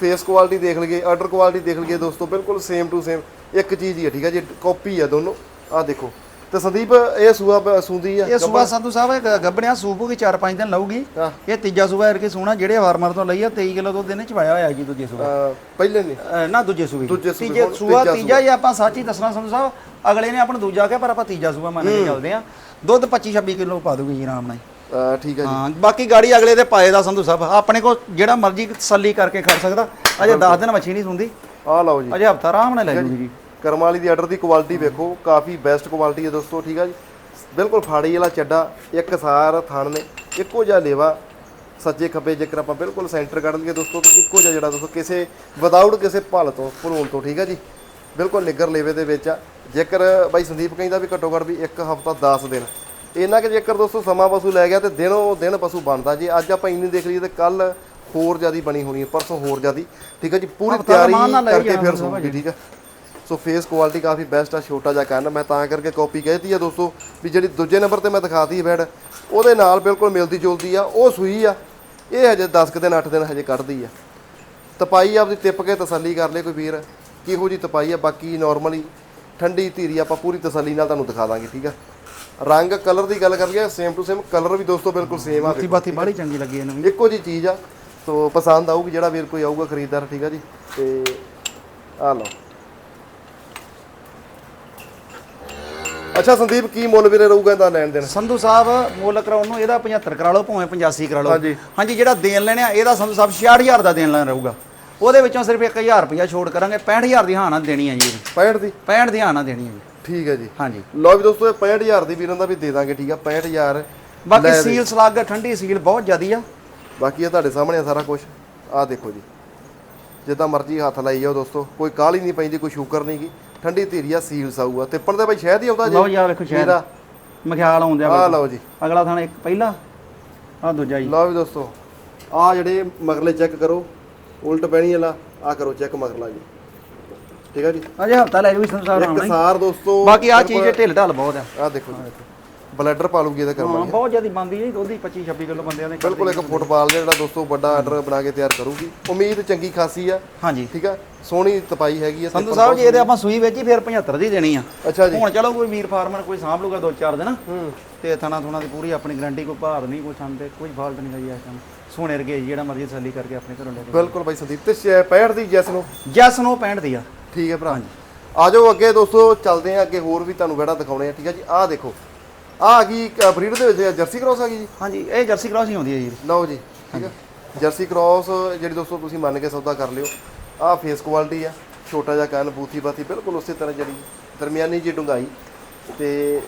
ਫੇਸ ਕੁਆਲਿਟੀ ਦੇਖ ਲਈਏ ਆਰਡਰ ਕੁਆਲਿਟੀ ਦੇਖ ਲਈਏ ਦੋਸਤੋ ਬਿਲਕੁਲ ਸੇਮ ਟੂ ਸੇਮ ਇੱਕ ਚੀਜ਼ ਹੀ ਹੈ ਠੀਕ ਹੈ ਜੀ ਕਾਪੀ ਹੈ ਦੋਨੋਂ। ਆਹ ਦੇਖੋ। ਤੇ ਸੰਦੀਪ ਇਹ ਸੂਆ ਸੂੰਦੀ ਆ ਇਹ ਸੂਬਾ ਸੰਧੂ ਸਾਹਿਬ ਇੱਕ ਗੱਬੜਿਆ ਸੂਪੂ ਕੀ 4-5 ਦਿਨ ਲਊਗੀ। ਇਹ ਤੀਜਾ ਸੂਬਾ ਕਰਕੇ ਸੋਣਾ ਜਿਹੜੇ ਵਾਰਮਰ ਤੋਂ ਲਈ ਆ 23 ਕਿਲੋ ਦੁੱਧ ਇਹਨੇ ਚਵਾਇਆ ਹੋਇਆ ਜੀ ਦੂਜੇ ਅਹ, ਪਹਿਲੇ ਨਹੀਂ। ਅਹ ਨਾ ਦੂਜੇ ਸੂਬੇ, ਤੀਜੇ ਸੂਆ ਤੀਜਾ ਹੀ ਆਪਾਂ ਸੱਚ ਹੀ ਦੱਸਣਾ ਸੰਧੂ ਸਾਹਿਬ ਅਗਲੇ ਨੇ ਆਪਣਾ ਦੂਜਾ ਕਿਹਾ ਪਰ ਆਪਾਂ ਤੀਜਾ ਸੂਬਾ ਮੰਨ ਕੇ ਚੱਲਦੇ ਆ। ਦੁੱਧ 25-26 ਕਿਲੋ ਪਾ ਦੂਗੀ ਜੀ ਆਰਾਮ ਨਾਲ ਠੀਕ ਹੈ ਜੀ। ਹਾਂ ਬਾਕੀ ਗਾੜੀ ਅਗਲੇ ਦੇ ਪਾਏ ਦਾ ਸੰਧੂ ਸਾਹਿਬ। ਆਪਣੇ ਕੋਲ ਜਿਹੜਾ ਮਰਜ਼ੀ ਤਸੱਲੀ ਕਰਕੇ ਖੜ ਸਕਦਾ। ਅਜੇ 10 ਦਿਨ ਮੱਛੀ ਨਹੀਂ ਸੁੰਦੀ। ਆਹ ਲਓ ਜੀ। ਅਜੇ ਹਫਤਾ ਆਰਾਮ ਨਾਲ ਲੈ ਜੂਗੀ ਜੀ। ਕਰਮ ਵਾਲੀ ਦੀ ਆਰਡਰ ਦੀ ਕੁਆਲਿਟੀ ਵੇਖੋ ਕਾਫੀ ਬੈਸਟ ਕੁਆਲਿਟੀ ਹੈ ਦੋਸਤੋ ਠੀਕ ਆ ਜੀ? ਬਿਲਕੁਲ ਫਾੜੀ ਵਾਲਾ ਚੱਡਾ ਇੱਕ ਸਾਰ ਥਣ ਨੇ ਇੱਕੋ ਜਿਹਾ ਲੇਵਾ ਸੱਜੇ ਖੱਬੇ ਜੇਕਰ ਆਪਾਂ ਬਿਲਕੁਲ ਸੈਂਟਰ ਕੱਢ ਲਈਏ ਦੋਸਤੋ ਤਾਂ ਇੱਕੋ ਜਿਹਾ ਜਿਹੜਾ ਦੋਸਤੋ ਕਿਸੇ ਵਿਦਆਊਟ ਕਿਸੇ ਭਲ ਤੋਂ ਭਰੂਣ ਤੋਂ ਠੀਕ ਆ ਜੀ? ਬਿਲਕੁਲ ਨਿੱਗਰ ਲੇਵੇ ਦੇ ਵਿੱਚ ਆ। ਜੇਕਰ ਬਾਈ ਸੰਦੀਪ ਕਹਿੰਦਾ ਵੀ ਘੱਟੋ ਘੱਟ ਵੀ ਇੱਕ ਹਫਤਾ 10 ਦਿਨ। ਇਹਨਾਂ ਕਿ ਜੇਕਰ ਦੋਸਤੋ ਸਮਾਂ ਪਸ਼ੂ ਲੈ ਗਿਆ ਤੇ ਦਿਨੋਂ ਦਿਨ ਪਸ਼ੂ ਬਣਦਾ। ਜੀ ਅੱਜ ਆਪਾਂ ਇੰਨੀ ਦੇਖ ਲਈਏ ਤੇ ਕੱਲ ਹੋਰ ਜਿਆਦੀ ਬਣੀ ਹੋਣੀ ਹੈ ਪਰਸੋਂ ਹੋਰ ਜਿਆਦੀ ਠੀਕ ਹੈ ਜੀ? ਪੂਰੀ ਤਿਆਰੀ ਕਰਕੇ ਫਿਰ ਸੂਗੀ ਠੀਕ ਹੈ ਸੋ ਫੇਸ ਕੁਆਲਿਟੀ ਕਾਫੀ ਬੈਸਟ ਆ ਛੋਟਾ ਜਿਹਾ ਕੰਨ ਮੈਂ ਤਾਂ ਕਰਕੇ ਕਾਪੀ ਕਹਿਤੀ ਆ ਦੋਸਤੋ ਵੀ ਜਿਹੜੀ ਦੂਜੇ ਨੰਬਰ ਤੇ ਮੈਂ ਦਿਖਾਤੀ ਬੈਡ ਉਹਦੇ ਨਾਲ ਬਿਲਕੁਲ ਮਿਲਦੀ ਜੁਲਦੀ ਆ ਉਹ ਸੂਈ ਆ। ਇਹ ਹਜੇ 10 ਕੁ ਦਿਨ 8 ਦਿਨ ਹਜੇ ਕੱਢਦੀ ਆ। ਤਪਾਈ ਆਪਦੀ ਟਿੱਪ ਕੇ ਤਸੱਲੀ ਕਰ ਲੈ ਕੋਈ ਵੀਰ। ਕਿਹੋ ਜੀ ਤਪਾਈ ਆ ਬਾਕੀ ਨਾਰਮਲੀ ਠੰਡੀ ਧੀਰੀ ਆਪਾਂ ਪੂਰੀ ਤਸੱਲੀ ਨਾਲ ਤੁਹਾਨੂੰ ਦਿਖਾ ਦਾਂਗੇ ਠੀਕ ਆ? ਰੰਗ ਕਲਰ ਦੀ ਗੱਲ ਕਰੀਏ ਸੇਮ ਟੂ ਸੇਮ ਕਲਰ ਵੀ ਦੋਸਤੋ ਬਿਲਕੁਲ ਸੇਮ ਆ ਬਾਤੀ ਬਾਤੀ ਬੜੀ ਚੰਗੀ ਲੱਗੀ ਇਹਨੂੰ ਵੀ ਇੱਕੋ ਜੀ ਚੀਜ਼ ਆ ਸੋ ਪਸੰਦ ਆਊਗੀ ਜਿਹੜਾ ਵੀਰ ਕੋਈ ਆਊਗਾ ਖਰੀਦਦਾਰ ਠੀਕ ਆ ਜੀ? ਤੇ ਆ ਲਓ। ਅੱਛਾ ਸੰਦੀਪ ਕੀ ਮੁੱਲ ਵੀਰੇ ਰਹੂਗਾ ਇਹਦਾ ਲੈਣ ਦੇਣ? ਸੰਧੂ ਸਾਹਿਬ ਮੁੱਲ ਕਰਾਉਣ ਨੂੰ ਇਹਦਾ 75 ਕਰਾ ਲਓ ਭਾਵੇਂ 85 ਕਰਾ ਲਓ। ਹਾਂਜੀ। ਹਾਂਜੀ ਜਿਹੜਾ ਦੇਣ ਲੈਣੇ ਇਹਦਾ ਸੰਧੂ ਸਾਹਿਬ 66000 ਦਾ ਦੇਣ ਲੈਣ ਰਹੂਗਾ। ਉਹਦੇ ਵਿੱਚੋਂ ਸਿਰਫ 1000 ਰੁਪਇਆ ਛੋੜ ਕਰਾਂਗੇ। 65000 ਦੀ ਹਾਂ ਨਾ ਦੇਣੀ ਆ ਜੀ। ਇਹਦੀ। 65 ਦੀ? 65 ਦੀ ਹਾਂ ਨਾ ਦੇਣੀ ਆ ਜੀ। ਠੀਕ ਹੈ ਜੀ। ਹਾਂਜੀ। ਲਓ ਵੀ ਦੋਸਤੋ ਇਹ 65000 ਦੀ ਵੀਰਾਂ ਦਾ ਵੀ ਦੇ ਦਾਂਗੇ ਠੀਕ ਆ? 65000 ਬਾਕੀ। ਸੀਲ ਸਲਾਗ ਠੰਡੀ ਸੀਲ ਬਹੁਤ ਜ਼ਿਆਦੀ ਆ। ਬਾਕੀ ਇਹ ਤੁਹਾਡੇ ਸਾਹਮਣੇ ਆ ਸਾਰਾ ਕੁਝ ਆਹ ਦੇਖੋ ਜੀ। ਜਿੱਦਾਂ ਮਰਜ਼ੀ ਹੱਥ ਲਾਈ ਜਾਓ ਦੋਸਤੋ। ਕੋਈ ਕਾਹਲੀ ਨਹੀਂ ਪੈਂਦੀ ਕੋਈ ਸ਼ੂਕਰ ਨਹੀਂ ਗੀ। ਠੰਡੀ ਧੀਰੀਆ ਸੀਲ ਸਾਊ ਆ। ਤਿੱਪਣ ਦੇ ਬਾਈ ਸ਼ਹਿਦ ਹੀ ਆਉਂਦਾ ਜੀ। ਲਓ ਯਾਰ ਵੇਖੋ ਸ਼ਹਿਦ। ਇਹਦਾ। ਮਖਿਆਲ ਆਉਂਦੇ ਆ ਲਓ ਜੀ। ਅਗਲਾ ਥਾਣਾ ਇੱਕ ਪਹਿਲਾ ਆ ਦੂਜਾ ਜੀ। ਲਓ ਵੀ ਦੋਸਤੋ ਆ ਜਿਹੜੇ ਮਗਰਲੇ ਚੈੱਕ ਕਰੋ ਉਲਟ ਪੈਣੀ ਵਾਲਾ ਆ ਕਰੋ ਚੈੱਕ ਮਗਰਲਾ ਜੀ। ਠੀਕ ਆ ਜੀ? ਅਜੇ ਹਫਤਾ ਲੈ ਸੰਧੂ ਸਾਹਿਬ ਆਰਾਮ ਇੱਕ। ਸਾਰ ਦੋਸਤੋ ਬਾਕੀ ਆ ਚੀਜ਼ ਢਿੱਲ ਢਲ ਬਹੁਤ ਆ। ਆ ਦੇਖੋ ਜੀ। ਬਲੈਡਰ ਪਾ ਲੂਗੀ ਇਹਦਾ ਹਾਂ ਕਰਮ ਬਹੁਤ ਜ਼ਿਆਦਾ ਬੰਦੀ ਜੀ ਉਹਦੀ 25 26 ਕਿਲੋ ਬੰਦਿਆਂ ਨੇ ਬਿਲਕੁਲ ਇੱਕ ਫੁੱਟਬਾਲ ਜਿਹੜਾ ਦੋਸਤੋ ਵੱਡਾ ਆਰਡਰ ਬਣਾ ਕੇ ਤਿਆਰ ਕਰੂਗੀ। ਉਮੀਦ ਚੰਗੀ ਖਾਸੀ ਆ। ਹਾਂਜੀ। ਠੀਕ ਆ? ਸੋਹਣੀ ਤਪਾਈ ਹੈਗੀ ਆ ਸੰਧੂ ਸਾਹਿਬ ਜੀ ਇਹਦੇ ਆਪਾਂ ਸੂਈ ਵਿੱਚ ਹੀ ਫਿਰ 75 ਦੀ ਦੇਣੀ ਆ। ਅੱਛਾ ਜੀ। ਹੁਣ ਚਲੋ ਕੋਈ ਵੀਰ ਫਾਰਮਰ ਕੋਈ ਸਾਂਭ ਲੂਗਾ ਦੋ ਚਾਰ ਦਿਨ। ਹੂੰ। ਤੇ ਥਣਾ ਥੁਣਾ ਦੀ ਪੂਰੀ ਆਪਣੀ ਗਰੰਟੀ ਕੋਈ ਭਾਰ ਨਹੀਂ ਕੋਈ ਸੰਦੇ ਕੋਈ ਫਾਲਟ ਨਹੀਂ ਗਈ ਇਸ ਟਾਈਮ ਸੋਨੇ ਰਗੇ ਜਿਹੜਾ ਮਰਜ਼ੀ ਤਸੱਲੀ ਕਰਕੇ ਆਪਣੇ ਘਰੋਂ ਲੈ ਕੇ ਬਿਲਕੁਲ ਬਾਈ ਸੰਦੀਪ ਤੇ 65 ਦੀ ਜੈਸ ਨੂੰ? ਜੈਸ ਨੂੰ 65 ਦੀ ਆ। ਠੀਕ ਹੈ ਭਰਾ। ਆ ਜਾਓ ਅੱਗੇ ਦੋਸਤੋ ਚੱਲਦੇ ਆ ਅੱਗੇ ਹੋਰ ਵੀ ਤੁਹਾਨੂੰ ਵਿਹੜਾ ਦਿਖਾਉਣੇ ਆ। ਠੀਕ ਹੈ ਜੀ? ਆਹ ਦੇਖੋ ਆ ਗਈ ਬਰੀਡ ਦੇ ਵਿੱਚ ਜਰਸੀ ਕ੍ਰੋਸ ਆ ਗਈ ਜੀ? ਹਾਂਜੀ ਇਹ ਜਰਸੀ ਕ੍ਰਾਸ ਹੀ ਆਉਂਦੀ ਹੈ ਜੀ। ਲਓ ਜੀ ਠੀਕ ਹੈ। ਜਰਸੀ ਕ੍ਰੋਸ ਜਿਹੜੀ ਦੋਸਤੋ ਤੁਸੀਂ ਮੰਨ ਕੇ ਸੌਦਾ ਕਰ ਲਿਓ ਆਹ ਫੇਸ ਕੁਆਲਿਟੀ ਆ ਛੋਟਾ ਜਿਹਾ ਕੰਨ ਬੂਥੀ ਬਾਥੀ ਬਿਲਕੁਲ ਉਸੇ ਤਰ੍ਹਾਂ ਜਿਹੜੀ ਦਰਮਿਆਨੀ ਜੀ ਡੁੰਗਾਈ ਤੇ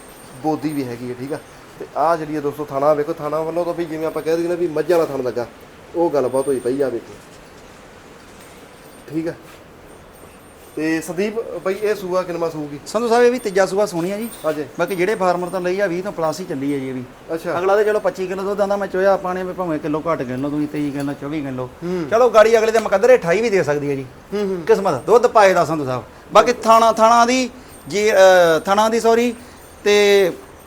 ਬੋਦੀ ਵੀ ਹੈਗੀ ਹੈ ਠੀਕ ਆ। ਤੇ ਆਹ ਜਿਹੜੀ ਹੈ ਦੋਸਤੋ ਥਾਣਾ ਵੇਖੋ ਥਾਣਾ ਵੱਲੋਂ ਤਾਂ ਵੀ ਜਿਵੇਂ ਆਪਾਂ ਕਹਿ ਦਈਏ ਨਾ ਵੀ ਮੱਝਾਂ ਵਾਲਾ ਥਣ ਲੱਗਾ ਉਹ ਗੱਲ ਬਹੁਤ ਹੋਈ ਪਈ ਆ ਵੇਖੋ। ਠੀਕ ਆ। ਤੇ ਸੰਦੀਪ ਬਈ ਇਹ ਸੂਆ ਕਿਨਮਾ ਸੂਗੀ? ਸੰਧੂ ਸਾਹਿਬ ਇਹ ਵੀ ਤੀਜਾ ਸੂਆ ਸੋਹਣੀ ਆ ਜੀ। ਹਾਂਜੀ। ਬਾਕੀ ਜਿਹੜੇ ਫਾਰਮਰ ਤੋਂ ਲਈ ਆ 20 ਤੋਂ ਪਲੱਸ ਹੀ ਚੱਲੀ ਹੈ ਜੀ ਇਹ ਵੀ। ਅੱਛਾ। ਅਗਲਾ ਤੇ ਚਲੋ 25 ਕਿਲੋ ਦੁੱਧ ਆਂਦਾ ਮੈਂ ਚੋਇਆ ਪਾਣੇ ਵੀ ਭਾਵੇਂ ਕਿਲੋ ਘੱਟ ਕਿਲੋ ਤੁਸੀਂ 23 ਕਿਲੋ 24 ਕਿਲੋ। ਹੂੰ। ਚਲੋ ਗਾੜੀ ਅਗਲੇ ਦੇ ਮੁਕੱਦਰੇ 28 ਵੀ ਦੇ ਸਕਦੀ ਹੈ ਜੀ। ਹੂੰ ਹੂੰ। ਕਿਸਮਤ ਦੁੱਧ ਪਾਏ ਦਾ ਸੰਧੂ ਸਾਹਿਬ। ਬਾਕੀ ਥਾਣਾ ਥਾਣਾ ਦੀ ਜੀ ਥਾਣਾ ਦੀ ਸੌਰੀ ਤੇ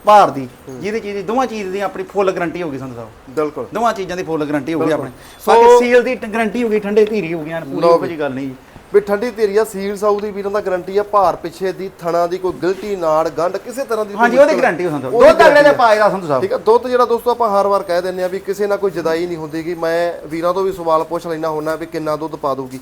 ਭਾਰ ਦੀ ਜਿਹਦੀ ਚੀਜ਼ ਦੀ ਦੋਵਾਂ ਚੀਜ਼ ਦੀ ਆਪਣੀ ਫੁੱਲ ਗਾਰੰਟੀ ਹੋਗੀ ਸੰਧੂ ਸਾਹਿਬ। ਬਿਲਕੁਲ। ਦੋਵਾਂ ਚੀਜ਼ਾਂ ਦੀ ਫੁੱਲ ਗਾਰੰਟੀ ਹੋਗੀ। ਆਪਣੇ। ਬਾਕੀ ਸੀਲ ਦੀ ਗਾਰੰਟੀ ਹੋਗੀ ਠੰਡੇ ਧੀਰੀ ਹੋ ਗਈਆਂ ਪੂਰੀ ਕੋਈ ਗੱਲ ਨਹੀਂ ਜੀ। ਵੀ ਠੰਡੀ ਧੀਰੀਆ ਸੀਲ ਸਾਊ ਦੀ ਵੀਰਾਂ ਦਾ ਗਾਰੰਟੀ ਆ ਭਾਰ ਪਿੱਛੇ ਦੀ ਥਣਾ ਦੀ ਕੋਈ ਗਿਲਟੀ ਨਾੜ ਗੰਢ ਕਿਸੇ ਤਰ੍ਹਾਂ ਦੀ ਹਾਂਜੀ ਉਹਦੀ ਗਾਰੰਟੀ ਹੋ ਸੰਧੂ ਉਹਦੀ ਦੁੱਧ ਅਗਲੇ ਦੇ guarantee ਆ। ਪਾਏ ਦਾ ਸੰਧੂ ਸਾਹਿਬ। ਠੀਕ ਆ ਦੁੱਧ ਜਿਹੜਾ ਦੋਸਤੋ ਆਪਾਂ ਹਰ ਵਾਰ ਕਹਿ ਦਿੰਦੇ ਆ ਵੀ ਕਿਸੇ ਨਾਲ ਕੋਈ ਜਦਾਈ ਨਹੀਂ ਹੁੰਦੀਗੀ ਮੈਂ ਵੀਰਾਂ ਤੋਂ ਵੀ ਸਵਾਲ ਪੁੱਛ ਲੈਣਾ ਹੁੰਦਾ ਵੀ ਕਿੰਨਾ ਦੁੱਧ ਪਾ ਦੂਗੀ।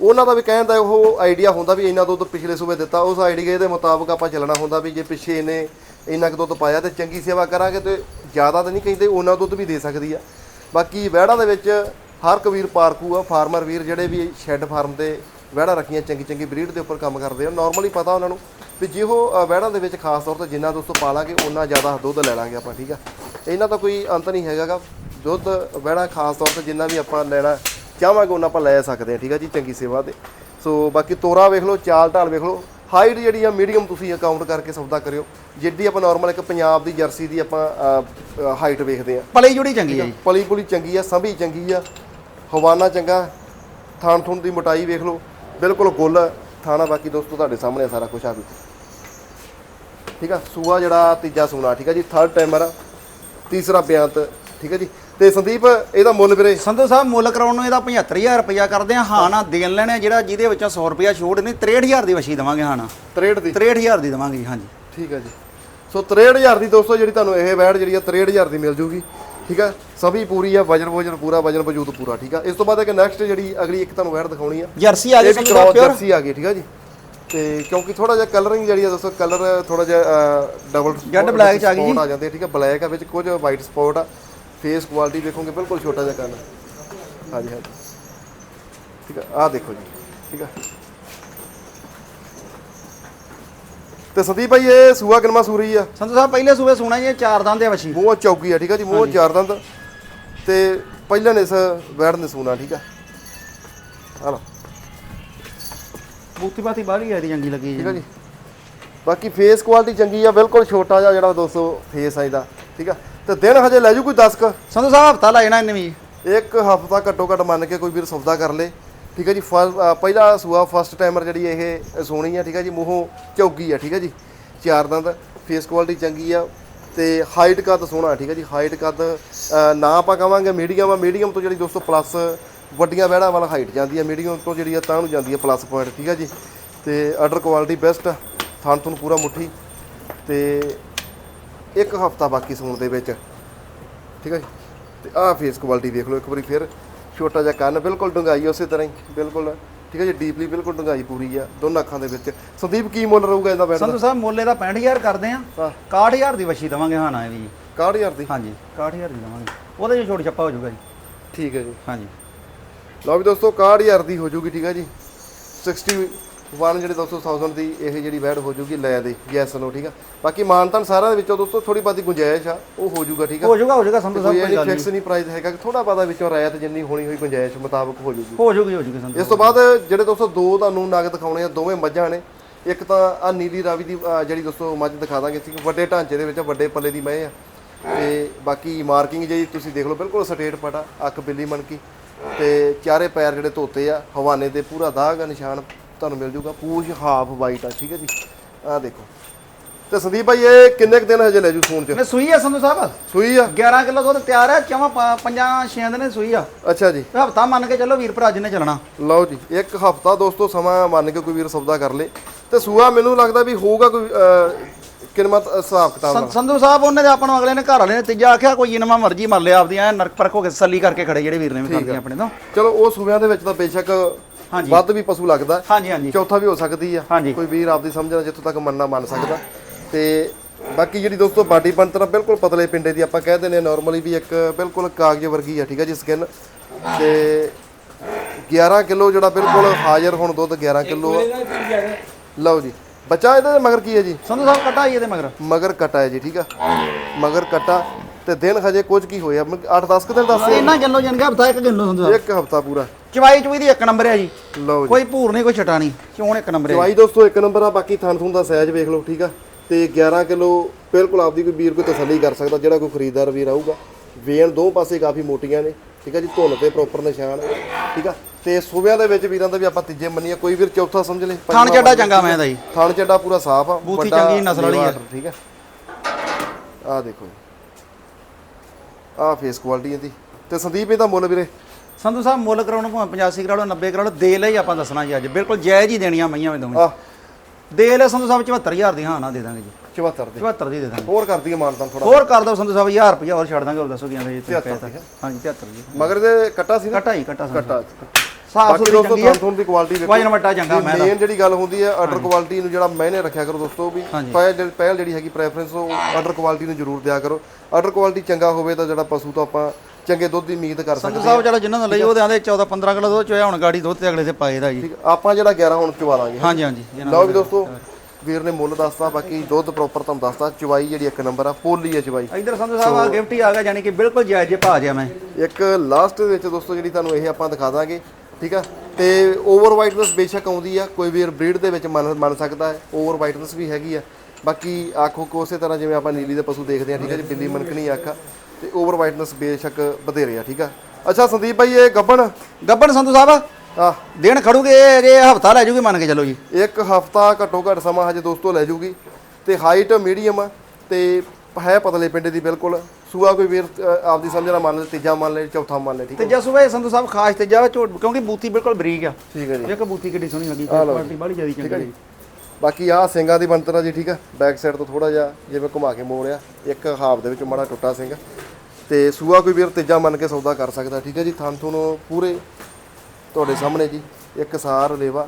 ਉਹਨਾਂ ਦਾ ਵੀ ਕਹਿਣ ਦਾ ਉਹ ਆਈਡੀਆ ਹੁੰਦਾ ਵੀ ਇੰਨਾ ਦੁੱਧ ਪਿਛਲੇ ਸੂਬੇ ਦਿੱਤਾ। ਉਸ ਆਈਡੀਆ ਦੇ ਮੁਤਾਬਕ ਆਪਾਂ ਚੱਲਣਾ ਹੁੰਦਾ ਵੀ ਜੇ ਪਿੱਛੇ ਇਹਨੇ ਇੰਨਾ ਕੁ ਦੁੱਧ ਪਾਇਆ ਤੇ ਚੰਗੀ ਸੇਵਾ ਕਰਾਂਗੇ ਤੇ ਜ਼ਿਆਦਾ ਤਾਂ ਨਹੀਂ ਕਹਿੰਦੇ ਉਹਨਾਂ ਦੁੱਧ ਵੀ ਦੇ ਸਕਦੀ ਆ। ਬਾਕੀ ਵਹਿੜਾਂ ਦੇ ਵਿੱਚ ਹਰ ਕਬੀਰ ਪਾਰਕੂ ਆ ਫਾਰਮਰ ਵੀਰ ਜਿਹੜੇ ਵੀ ਸ਼ੈੱਡ ਫਾਰਮ ਤੇ ਵਹਿੜਾਂ ਰੱਖੀਆਂ ਚੰਗੀ ਚੰਗੀ ਬਰੀਡ ਦੇ ਉੱਪਰ ਕੰਮ ਕਰਦੇ ਆ। ਨਾਰਮਲੀ ਪਤਾ ਉਹਨਾਂ ਨੂੰ ਵੀ ਜੇ ਉਹ ਅ, ਵਹਿੜਾਂ ਦੇ ਵਿੱਚ ਖਾਸ ਤੌਰ ਤੇ ਜਿੰਨਾ ਦੋਸਤੋ ਪਾਲਾਂਗੇ ਉਹਨਾਂ ਜ਼ਿਆਦਾ ਦੁੱਧ ਲੈ ਲਾਂਗੇ ਆਪਾਂ ਠੀਕ ਆ? ਇਹਨਾਂ ਦਾ ਕੋਈ ਅੰਤ ਨਹੀਂ ਹੈਗਾਗਾ। ਦੁੱਧ ਵਹਿੜਾ ਖਾਸ ਤੌਰ ਤੇ ਜਿੰਨਾ ਵੀ ਆਪਾਂ ਲੈਣਾ ਚਾਹਾਂਗੇ ਉਹਨਾਂ ਆਪਾਂ ਲੈ ਸਕਦੇ ਆ ਠੀਕ ਆ ਜੀ? ਚੰਗੀ ਸੇਵਾ ਦੇ। ਸੋ ਬਾਕੀ ਤੋਰਾ ਵੇਖ ਲਓ ਚਾਲ ਢਾਲ ਵੇਖ ਲਓ। ਹਾਈਟ ਜਿਹੜੀ ਆ ਮੀਡੀਅਮ ਤੁਸੀਂ ਅਕਾਊਂਟ ਕਰਕੇ ਸੌਦਾ ਕਰਿਓ। ਜਿੱਡੀ ਆਪਾਂ ਨਾਰਮਲ ਇੱਕ ਪੰਜਾਬ ਦੀ ਜਰਸੀ ਦੀ ਆਪਾਂ ਹਾਈਟ ਵੇਖਦੇ ਆ। ਪਲੀ ਜੁੜੀ ਚੰਗੀ ਜੀ। ਪਲੀ ਪੁਲੀ ਚੰਗੀ ਆ ਸੰਭੀ ਚੰਗੀ ਆ। ਹਵਾਨਾ ਚੰਗਾ ਥਾਣ ਥੁਣ ਦੀ ਮੋਟਾਈ ਵੇਖ ਲਓ। ਬਿਲਕੁਲ ਗੁੱਲ ਥਾਣਾ ਬਾਕੀ ਦੋਸਤੋ ਤੁਹਾਡੇ ਸਾਹਮਣੇ ਸਾਰਾ ਕੁਝ ਆ ਵੀ। ਠੀਕ ਆ? ਸੂਆ ਜਿਹੜਾ ਤੀਜਾ ਸੂਣਾ ਠੀਕ ਆ ਜੀ? ਥਰਡ ਟਾਈਮਰ ਆ ਤੀਸਰਾ ਬਿਆੰਤ ਠੀਕ ਆ ਜੀ? ਤੇ ਸੰਦੀਪ ਇਹਦਾ ਮੁੱਲ ਵੀਰੇ? ਸੰਧੂ ਸਾਹਿਬ ਮੁੱਲ ਕਰਾਉਣ ਨੂੰ ਇਹਦਾ 75000 ਰੁਪਇਆ ਕਰਦੇ ਆ। ਹਾਂ। ਨਾ ਦੇਣ ਲੈਣੇ ਜਿਹੜਾ ਜਿਹਦੇ ਵਿੱਚੋਂ 100 ਰੁਪਇਆ ਛੋੜ ਨਹੀਂ 63000 ਦੀ ਵਛੀ ਦੇਵਾਂਗੇ ਹਾਂ ਨਾ 63 ਦੀ 63000 ਦੀ ਦੇਵਾਂਗੇ ਹਾਂਜੀ। ਠੀਕ ਆ ਜੀ। ਸੋ 63000 ਦੀ ਦੋਸਤੋ ਜਿਹੜੀ ਤੁਹਾਨੂੰ ਇਹ ਵੈੜ ਜਿਹੜੀ ਆ 63000 ਦੀ ਮਿਲ ਜੂਗੀ। ਠੀਕ ਆ ਸਭੀ ਪੂਰੀ ਆ ਵਜਨ ਵਜਨ ਪੂਰਾ ਵਜਨ ਵਜੂਦ ਪੂਰਾ ਠੀਕ ਆ ਇਸ ਤੋਂ ਬਾਅਦ ਇੱਕ ਨੈਕਸਟ ਜਿਹੜੀ ਅਗਲੀ ਇੱਕ ਤੁਹਾਨੂੰ ਵੈੜ ਦਿਖਾਉਣੀ ਆ ਜਰਸੀ ਆ ਗਈ ਸਾਹਿਬ ਪਿਓਰ ਜਰਸੀ ਆ ਗਈ ਠੀਕ ਆ ਜੀ? ਤੇ ਕਿਉਂਕਿ ਥੋੜਾ ਜਿਹਾ ਕਲਰਿੰਗ ਜਿਹੜੀ ਆ ਦੋਸਤੋ ਕਲਰ ਥੋੜਾ ਜਿਹਾ ਡਬਲ ਜੈਡ ਬਲੈਕ ਚ ਆ ਗਈ ਜੀ। ਆ ਜਾਂਦੇ ਆ, ਠੀਕ ਆ ਬਲੈਕ ਆ ਵਿੱਚ ਕੁਝ ਵਾਈਟ ਸਪੌਟ ਆ। ਫੇਸ ਕੁਆਲਿਟੀ ਦੇਖੋਗੇ ਬਿਲਕੁਲ ਛੋਟਾ ਜਿਹਾ ਕੰਨ ਹਾਂਜੀ ਹਾਂਜੀ। ਠੀਕ ਆ ਆਹ ਦੇਖੋ ਜੀ ਠੀਕ ਆ ਤੇ ਸੰਦੀਪ ਭਾਈ ਇਹ ਸੂਆ ਕਿਨਮਾ ਸੂਰੀ ਆ? ਸੰਧੂ ਸਾਹਿਬ ਪਹਿਲੇ ਸੂਬੇ ਸੁਣਾ ਜੀ ਇਹ ਚਾਰ ਦੰਦ ਦੇ ਵਛੀ ਮੂੰਹ ਚੌਕੀ ਆ ਠੀਕ ਆ ਜੀ ਮੂੰਹ ਚਾਰ ਦੰਦ। ਤੇ ਪਹਿਲਾਂ ਇਸ ਵੈੜ ਨੇ ਸੂਣਾ ਠੀਕ ਆ। ਆ ਲਓ ਬੂਤੀ ਬਾਤੀ ਬਾਹਲੀ ਆ ਰਹੀ ਚੰਗੀ ਲੱਗੀ ਠੀਕ ਆ ਜੀ। ਬਾਕੀ ਫੇਸ ਕੁਆਲਿਟੀ ਚੰਗੀ ਆ ਬਿਲਕੁਲ ਛੋਟਾ ਜਿਹਾ ਜਿਹੜਾ ਦੋਸਤੋ ਫੇਸ ਆ ਇਹਦਾ ਠੀਕ ਆ। ਤੇ ਦਿਨ ਹਜੇ ਲੈ ਜੂ ਕੋਈ 10 ਕ? ਸੰਧੂ ਸਾਹਿਬ ਹਫਤਾ ਲੈ ਜਾਣਾ ਇਹਨੇ ਵੀ। ਇੱਕ ਹਫਤਾ ਘੱਟੋ ਘੱਟ ਮੰਨ ਕੇ ਕੋਈ ਵੀਰ ਸੌਦਾ ਕਰ ਲੇ। ਠੀਕ ਹੈ ਜੀ ਫ- ਪਹਿਲਾ ਸੂਆ ਫਸਟ ਟਾਈਮਰ ਜਿਹੜੀ ਇਹ ਸੋਹਣੀ ਆ, ਠੀਕ ਹੈ ਜੀ, ਮੂੰਹੋਂ ਚੌਗੀ ਆ, ਠੀਕ ਹੈ ਜੀ, ਚਾਰ ਦੰਦ ਫੇਸ ਕੁਆਲਿਟੀ ਚੰਗੀ ਆ ਤੇ ਹਾਈਟ ਕੱਦ ਸੋਹਣਾ, ਠੀਕ ਹੈ ਜੀ ਹਾਈਟ ਕੱਦ ਨਾ ਆਪਾਂ ਕਵਾਂਗੇ ਮੀਡੀਅਮ ਆ ਮੀਡੀਅਮ ਤੋਂ ਜਿਹੜੀ ਦੋਸਤੋ ਪਲੱਸ ਵੱਡੀਆਂ ਵਹਿੜਾਂ ਵਾਲਾ ਹਾਈਟ ਜਾਂਦੀ ਆ ਮੀਡੀਅਮ ਤੋਂ ਜਿਹੜੀ ਆ ਤਾਂ ਨੂੰ ਜਾਂਦੀ ਆ ਪਲੱਸ ਪੁਆਇੰਟ ਠੀਕ ਹੈ ਜੀ, ਤੇ ਆਰਡਰ ਕੁਆਲਿਟੀ ਬੈਸਟ ਥਣ ਤੁਹਾਨੂੰ ਪੂਰਾ ਮੁੱਠੀ, ਤੇ ਇੱਕ ਹਫਤਾ ਬਾਕੀ ਸੂਣ ਦੇ ਵਿੱਚ, ਠੀਕ ਹੈ ਜੀ, ਤੇ ਆਹ ਫੇਸ ਕੁਆਲਿਟੀ ਦੇਖ ਲਓ, ਇੱਕ ਵਾਰੀ ਫਿਰ ਛੋਟਾ ਜਿਹਾ ਕੰਨ ਬਿਲਕੁਲ ਡੁੰਗਾਈ ਉਸੇ ਤਰ੍ਹਾਂ ਹੀ ਬਿਲਕੁਲ। ਠੀਕ ਹੈ ਜੀ ਡੀਪਲੀ ਬਿਲਕੁਲ ਡੁੰਗਾਈ ਪੂਰੀ ਆ ਦੋਨਾਂ ਅੱਖਾਂ ਦੇ ਵਿੱਚ। ਸੰਦੀਪ ਕੀ ਮੁੱਲ ਰਹੂਗਾ ਇਹਦਾ ਦਾ ਸੰਧੂ ਸਾਹਿਬ ਮੁੱਲ ਇਹਦਾ 65000 ਕਰਦੇ ਆ। ਹਾਂ। 61000 ਦੀ ਵਛੀ ਦੇਵਾਂਗੇ ਹਾਂ ਨਾ ਇਹਦੀ ਜੀ 61000 ਦੀ? ਹਾਂਜੀ 61000 ਦੀ ਦੇਵਾਂਗੇ। ਉਹਦੇ ਚ ਛੋਟ ਛੱਪਾ ਹੋ ਜਾਊਗਾ ਜੀ। ਠੀਕ ਹੈ ਜੀ। ਹਾਂਜੀ। ਲਓ ਵੀ ਦੋਸਤੋ 61000 ਦੀ ਹੋ ਜੂਗੀ ਠੀਕ ਹੈ ਜੀ। 61 ਜਿਹੜੇ 200000 ਦੀ ਇਹ ਜਿਹੜੀ ਵੈਡ ਹੋ ਜੂਗੀ ਲੈ ਦੇ ਯੈਸ ਨੋ ਠੀਕ ਆ? ਬਾਕੀ ਮਾਨਤਾਨ ਸਾਰਿਆਂ ਦੇ ਵਿੱਚੋਂ ਦੋਸਤੋ ਥੋੜੀ ਬਾਤੀ ਗੁੰਜਾਇਸ਼ ਆ ਉਹ ਹੋ ਜੂਗਾ ਠੀਕ ਆ? ਹੋ ਜਾਊਗਾ ਹੋ ਜਾਊਗਾ ਸੰਧੂ ਸਾਹਿਬ ਕੋਈ ਗੱਲ ਫਿਕਸ ਨਹੀਂ। ਪ੍ਰਾਈਸ ਹੈਗਾ ਥੋੜਾ ਬਾਦਾ ਵਿੱਚੋਂ ਰਾਇਤ ਜਿੰਨੀ ਹੋਣੀ ਹੋਈ ਗੁੰਜਾਇਸ਼ ਮੁਤਾਬਕ ਹੋ ਜੂਗੀ। ਹੋ ਜਾਊਗੀ ਹੋ ਜਾਊਗੀ ਸੰਧੂ ਇਸ ਤੋਂ ਬਾਅਦ ਜਿਹੜੇ ਦੋਸਤੋ ਦੋ ਤੁਹਾਨੂੰ ਨਗ ਦਿਖਾਉਣੇ ਆ ਦੋਵੇਂ ਮੱਝਾਂ ਨੇ। ਇੱਕ ਤਾਂ ਆ ਨੀਲੀ ਰਾਵੀ ਦੀ ਜਿਹੜੀ ਦੋਸਤੋ ਮੱਝ ਦਿਖਾ ਦਾਂਗੇ ਸੀ ਵੱਡੇ ਢਾਂਚੇ ਦੇ ਵਿੱਚ ਵੱਡੇ ਪੱਲੇ ਦੀ ਮੈਂ ਆ। ਤੇ ਬਾਕੀ ਮਾਰਕਿੰਗ ਜਿਹੜੀ ਤੁਸੀਂ ਦੇਖ ਲਓ ਬਿਲਕੁਲ ਸਟੇਟ ਪਟਾ ਅੱਖ ਬਿੱਲੀ ਮਣਕੀ। ਤੇ ਚਾਰੇ ਪੈਰ ਜਿਹੜੇ ਧੋਤੇ ਆ ਹਵਾਨੇ ਤੇ ਪੂਰਾ ਦਾਗ ਆ ਨਿਸ਼ਾਨ। ਤੁਹਾਨੂੰ ਮਿਲ ਜੂਗਾ। ਪੂਛ ਹਾਫ ਵਾਈਟ ਆ ਠੀਕ ਹੈ ਜੀ। ਆਹ ਦੇਖੋ। ਤੇ ਸੰਦੀਪ ਭਾਈ ਇਹ ਕਿੰਨੇ ਕੁ ਦਿਨ ਹਜੇ ਲੈ ਜੂ ਸੂਣ ਚ? ਮੈਂ ਸੂਈ ਆ ਸੰਧੂ ਸਾਹਿਬ। ਸੂਈ ਆ? 11 ਕਿਲੋ ਦੁੱਧ ਤਿਆਰ ਹੈ ਚਵਾਂ ਪੰਜਾਂ ਛੇਆਂ ਦਿਨੇ ਸੂਈ ਆ। ਅੱਛਾ ਜੀ। ਹਫਤਾ ਮੰਨ ਕੇ ਚੱਲੋ ਵੀਰ ਭਰਾ ਜੀ ਨੇ ਚੱਲਣਾ। ਲਓ ਜੀ ਇੱਕ ਹਫਤਾ ਦੋਸਤੋ ਸਮਾਂ ਮੰਨ ਕੇ ਕੋਈ ਵੀਰ ਸੌਦਾ ਕਰ ਲੇ। ਤੇ ਸੂਆ ਮੈਨੂੰ ਲੱਗਦਾ ਵੀ ਹੋਊਗਾ ਕੋਈ ਕਿਨਮਤ ਹਿਸਾਬ ਕਿਤਾਬ ਨਾਲ। ਸੰ- ਸੰਧੂ ਸਾਹਿਬ ਉਹਨੇ ਤੇ ਆਪਾਂ ਨੂੰ ਅਗਲੇ ਨੇ ਘਰ ਵਾਲੇ ਨੇ ਤੀਜਾ ਆਖਿਆ ਕੋਈ ਜਿੰਨਾ ਮਰਜ਼ੀ ਮਰ ਲਿਆ ਆਪਦੀਆਂ ਐਂ ਨਰਕ ਪਰਕ ਹੋ ਕੇ ਤਸੱਲੀ ਕਰਕੇ ਖੜੇ ਜਿਹੜੇ ਵੀਰ ਨੇ ਵੀ ਕਰਦੀਆਂ ਆਪਣੇ ਤੋਂ। ਚਲੋ ਉਹ ਸੂਬਿਆਂ ਦੇ ਵਿੱਚ ਤਾਂ ਬੇਸ਼ੱਕ ਹਾਂਜੀ। ਵੱਧ ਵੀ ਪਸ਼ੂ ਲੱਗਦਾ। ਹਾਂਜੀ ਹਾਂਜੀ। ਚੌਥਾ ਵੀ ਹੋ ਸਕਦੀ ਆ। ਕੋਈ ਵੀਰ ਆਪਦੀ ਸਮਝਣਾ ਜਿੱਥੋਂ ਤੱਕ ਮੰਨਣਾ ਮੰਨ ਸਕਦਾ। ਤੇ ਬਾਕੀ ਜਿਹੜੀ ਦੋਸਤੋ ਬਾਡੀ ਬਣਤਰ ਬਿਲਕੁਲ ਪਤਲੇ ਪਿੰਡੇ ਦੀ ਆਪਾਂ ਕਹਿ ਦਿੰਦੇ ਨਾਰਮਲੀ ਵੀ ਇੱਕ ਬਿਲਕੁਲ ਕਾਗਜ਼ ਵਰਗੀ ਆ ਠੀਕ ਆ ਜੀ ਸਕਿਨ ਤੇ 11 ਕਿਲੋ ਜਿਹੜਾ ਬਿਲਕੁਲ ਹਾਜ਼ਰ ਹੁਣ ਦੁੱਧ 11 ਕਿਲੋ ਲਓ ਜੀ। ਬੱਚਾ ਇਹਦੇ ਮਗਰ ਕੀ ਹੈ ਜੀ? ਸੰਧੂ ਸਾਹਿਬ ਕੱਟਾ ਜੀ ਇਹਦੇ ਮਗਰ। ਮਗਰ ਕਟਾ ਹੈ ਜੀ ਠੀਕ ਆ? ਮਗਰ ਕਟਾ। ਤੇ ਦਿਨ ਹਜੇ ਕੁਝ ਕੀ ਹੋਇਆ? 8-10 ਦਿਨ ਦੱਸਦੇ ਇੰਨਾ ਕਿਲੋ ਜਨ ਗਿਆ ਹਫਤਾ ਇੱਕ ਕਿਲੋ ਸੰਧੂ ਸਾਹਿਬ। ਇੱਕ ਹਫਤਾ ਪੂਰਾ। ਚਵਾਈ ਚੁਈ ਦੀ ਇੱਕ ਨੰਬਰ ਹੈ ਜੀ। ਲਓ ਜੀ। ਕੋਈ ਭੂਰ ਨਹੀਂ ਕੋਈ ਛਟਾ ਨਹੀਂ। ਚੋਣ ਇੱਕ ਨੰਬਰ ਹੈ ਚਵਾਈ ਦੋਸਤੋ ਇੱਕ ਨੰਬਰ ਆ ਬਾਕੀ ਥਣ ਥੁਣ ਦਾ ਸਾਈਜ਼ ਵੇਖ ਲਓ ਠੀਕ ਆ? ਤੇ 11 ਕਿਲੋ ਬਿਲਕੁਲ ਆਪਦੀ ਕੋਈ ਵੀਰ ਕੋਈ ਤਸੱਲੀ ਕਰ ਸਕਦਾ ਜਿਹੜਾ ਕੋਈ ਖਰੀਦਦਾਰ ਵੀਰ ਆਊਗਾ। ਵੇਣ ਦੋ ਪਾਸੇ ਕਾਫੀ ਮੋਟੀਆਂ ਨੇ ਠੀਕ ਆ ਜੀ? ਧੁੰਨ ਤੇ ਪ੍ਰੋਪਰ ਨਿਸ਼ਾਨ ਠੀਕ ਆ? ਤੇ ਸੂਬਿਆਂ ਦੇ ਵਿੱਚ ਵੀਰਾਂ ਦਾ ਵੀ ਆਪਾਂ ਤੀਜੇ ਮੰਨੀਏ ਕੋਈ ਵੀਰ ਚੌਥਾ ਸਮਝ ਲੇ। ਥਣ ਚੱਡਾ ਚੰਗਾ ਮੈਂ ਦਾ ਜੀ। ਥਣ ਚੱਡਾ ਪੂਰਾ ਸਾਫ਼ ਆ ਬੂਥੀ ਵੱਡਾ ਚੰਗੀ ਨਸਲ ਵਾਲੀ ਆ। ਠੀਕ ਆ? ਆ ਦੇਖੋ ਆ ਫੇਸ ਕੁਆਲਿਟੀ ਇਹਦੀ। ਤੇ ਸੰਦੀਪ ਇਹਦਾ ਮੁੱਲ ਵੀਰੇ ਸੰਧੂ ਸਾਹਿਬ ਮੁੱਲ ਕਰਾਉਣ ਭਾਵੇਂ 85 ਕਰਾ ਲਓ 90 ਕਰਾ ਲਓ ਦੇ ਲਈ ਆਪਾਂ ਦੱਸਣਾ ਜੀ ਅੱਜ। ਬਿਲਕੁਲ ਜਾਇਜ਼ ਹੀ ਦੇਣੀਆਂ ਮਈਆਂ ਵੇ ਦੋਵੇਂ। ਦੇ ਲੈ ਸੰਧੂ ਸਾਹਿਬ 74000 ਦੀ ਹਾਂ ਨਾ ਦੇ ਦਾਂਗੇ ਜੀ। 74 ਦੇ। 74 ਦੀ ਦੇ ਦਾਂਗੇ। ਹੋਰ ਕਰਦੀ ਹੈ ਮਾਨਤਾਨ ਥੋੜਾ ਹੋਰ ਕਰ ਦੋ ਸੰਧੂ ਸਾਹਿਬ 1000 ਰੁਪਇਆ ਹੋਰ ਛੱਡ ਦਾਂਗੇ ਹੋਰ ਦੱਸੋ ਕੀ ਆਂਦੇ ਜੀ ਤੁਸੀਂ 73 ਕਹਿ ਤਾ। ਹਾਂਜੀ 73 ਜੀ ਮਗਰ ਦੇ ਕੱਟਾ ਸੀ ਨਾ? ਕਟਾ ਹੀ ਕਟਾ ਕੱਟਾ ਸਾਫ਼ ਸੁਥਰੀ ਚੰਗੀ ਹੈ ਥਣ ਦੀ ਕੁਆਲਿਟੀ ਵੇਖੋ ਵਜਨ ਵੱਡਾ ਚੰਗਾ ਮੈਂ ਮੇਨ ਜਿਹੜੀ ਗੱਲ ਹੁੰਦੀ ਹੈ ਆਰਡਰ ਕੁਆਲਿਟੀ ਨੂੰ ਜਿਹੜਾ ਮੈਨੇ ਰੱਖਿਆ ਕਰੋ ਦੋਸਤੋ ਵੀ। ਪਹਿਲ ਜਿਹੜੀ ਪਹਿਲ ਜਿਹੜੀ ਹੈਗੀ ਪ੍ਰੈਫਰੈਂਸ ਉਹ ਆਰਡਰ ਕੁਆਲਿਟੀ ਨੂੰ ਜ਼ਰੂਰ ਦਿਆ ਕਰੋ। ਆਰਡਰ ਕੁਆਲਿਟੀ ਚੰਗਾ ਹੋਵੇ ਤਾਂ ਜਿਹੜਾ ਪਸ਼ੂ ਤੋਂ ਆਪਾਂ ਚੰਗੇ ਦੁੱਧ ਦੀ ਉਮੀਦ ਕਰ ਸੰਧੂ ਸਕਦੇ ਸਾਹਿਬ ਚਲੋ ਜਿਨ੍ਹਾਂ ਨੂੰ ਲਈ ਉਹਦੇ ਆਂਦੇ 14 15 ਕਿਲੋ ਦੁੱਧ ਚੋਇਆ ਹੁਣ ਗਾੜੀ ਦੁੱਧ ਤੇ ਅਗਲੇ ਤੇ ਪਾਏ ਦਾ ਜੀ। ਠੀਕ ਆਪਾਂ ਜਿਹੜਾ 11 ਹੁਣ ਚਵਾ ਲਾਂਗੇ। ਹਾਂਜੀ ਹਾਂਜੀ ਲਓ ਵੀ ਦੋਸਤੋ ਵੀਰ ਨੇ ਮੁੱਲ ਦੱਸਤਾ ਬਾਕੀ ਦੁੱਧ ਪ੍ਰੋਪਰ ਤੁਹਾਨੂੰ ਦੱਸਤਾ। ਚਵਾਈ ਜਿਹੜੀ ਇੱਕ ਨੰਬਰ ਆ ਪੋਲੀ ਹੈ ਚਵਾਈ। ਇਧਰ ਸੰਧੂ ਸਾਹਿਬ ਆ ਗਿਫਟ ਹੀ ਆ ਗਿਆ ਯਾਨੀ ਕਿ ਬਿਲਕੁਲ ਜਾਇਜ਼ ਜੇ ਭਾ ਜਿਆ ਮੈਂ। ਇੱਕ ਲਾਸਟ ਦੇ ਵਿੱਚ ਦੋਸਤੋ ਜਿਹੜੀ ਤੁਹਾਨੂੰ ਇਹ ਆਪਾਂ ਦਿਖਾ ਦਾਂਗੇ ਠੀਕ ਆ? ਤੇ ਓਵਰ ਵਾਈਟਨੈਸ ਬੇਸ਼ੱਕ ਆਉਂਦੀ ਆ ਕੋਈ ਵੀਰ ਬਰੀਡ ਦੇ ਵਿੱਚ ਮੰਨ ਮੰਨ ਸਕਦਾ ਹੈ। ਓਵਰ ਵਾਈਟਨੈਸ ਵੀ ਹੈਗੀ ਆ। ਬਾਕੀ ਆਖੋ ਕੋ ਉਸੇ ਤਰ੍ਹਾਂ ਜਿਵੇਂ ਆਪਾਂ ਨੀਲੀ ਦੇ ਪਸ਼ੂ ਦੇਖਦੇ ਆ ਠੀਕ ਆ ਜੀ? ਬਿੱਲੀ ਮਨਕਣੀ ਅੱਖ। ਆ ਤੇ ਓਵਰ ਵਾਈਟਨੈਸ ਬੇਸ਼ੱਕ ਵਧੇਰੇ ਆ ਠੀਕ ਆ? ਅੱਛਾ ਸੰਦੀਪ ਭਾਈ ਇਹ ਗੱਬਣ? ਗੱਬਨ ਸੰਧੂ ਸਾਹਿਬ? ਆ ਦੇਣ ਖੜੂਗੇ ਜੇ ਹਫਤਾ ਲੈ ਜੂਗੇ ਮੰਨ ਕੇ ਚੱਲੋ ਜੀ। ਇੱਕ ਹਫਤਾ ਘੱਟੋ ਘੱਟ ਸਮਾਂ ਹਜੇ ਦੋਸਤੋ ਲੈ ਜੂਗੀ। ਤੇ ਹਾਈਟ ਮੀਡੀਅਮ ਆ ਤੇ ਹੈ ਪਤਲੇ ਪਿੰਡੇ ਦੀ ਬਿਲਕੁਲ। ਸੂਆ ਕੋਈ ਵੀਰ ਆਪਦੀ ਸਮਝ ਨਾਲ ਮੰਨ ਲੈ ਤੀਜਾ ਮੰਨ ਲੈ ਚੌਥਾ ਮੰਨ ਲੈ ਠੀਕ ਤੇ ਜਸੂਵੇ ਸੰਧੂ ਸਾਹਿਬ ਖਾਸ ਤੇ ਜਾ ਝੋਟ ਕਿਉਂਕਿ ਬੂਥੀ ਬਿਲਕੁਲ ਬਰੀਕ ਆ। ਠੀਕ ਹੈ ਜੀ। ਇੱਕ ਬੂਥੀ ਕਿੱਡੀ ਸੋਹਣੀ ਲੱਗੀ ਕੁਆਲਿਟੀ ਬੜੀ ਜ਼ਿਆਦਾ ਚੰਗੀ ਹੈ ਬਾਕੀ ਆਹ ਸਿੰਘਾਂ ਦੀ ਬਣਤਰ ਆ ਜੀ ਠੀਕ ਆ? ਬੈਕ ਸਾਈਡ ਤੋਂ ਥੋੜਾ ਜਿਹਾ ਜਿਵੇਂ ਘੁਮਾ ਕੇ ਮੋੜਿਆ ਇੱਕ ਹਾਫ ਦੇ ਵਿੱਚ ਮਾੜਾ ਟੁੱਟਾ ਸਿੰਘ ਤੇ ਸੂਆ ਕੋਈ ਵੀਰ ਤੀਜਾ ਮੰਨ ਕੇ ਸੌਦਾ ਕਰ ਸਕਦਾ ਠੀਕ ਹੈ ਜੀ? ਥਣ ਥੁਣ ਪੂਰੇ ਤੁਹਾਡੇ ਸਾਹਮਣੇ ਜੀ ਇੱਕ ਸਾਰ ਲੇਵਾ।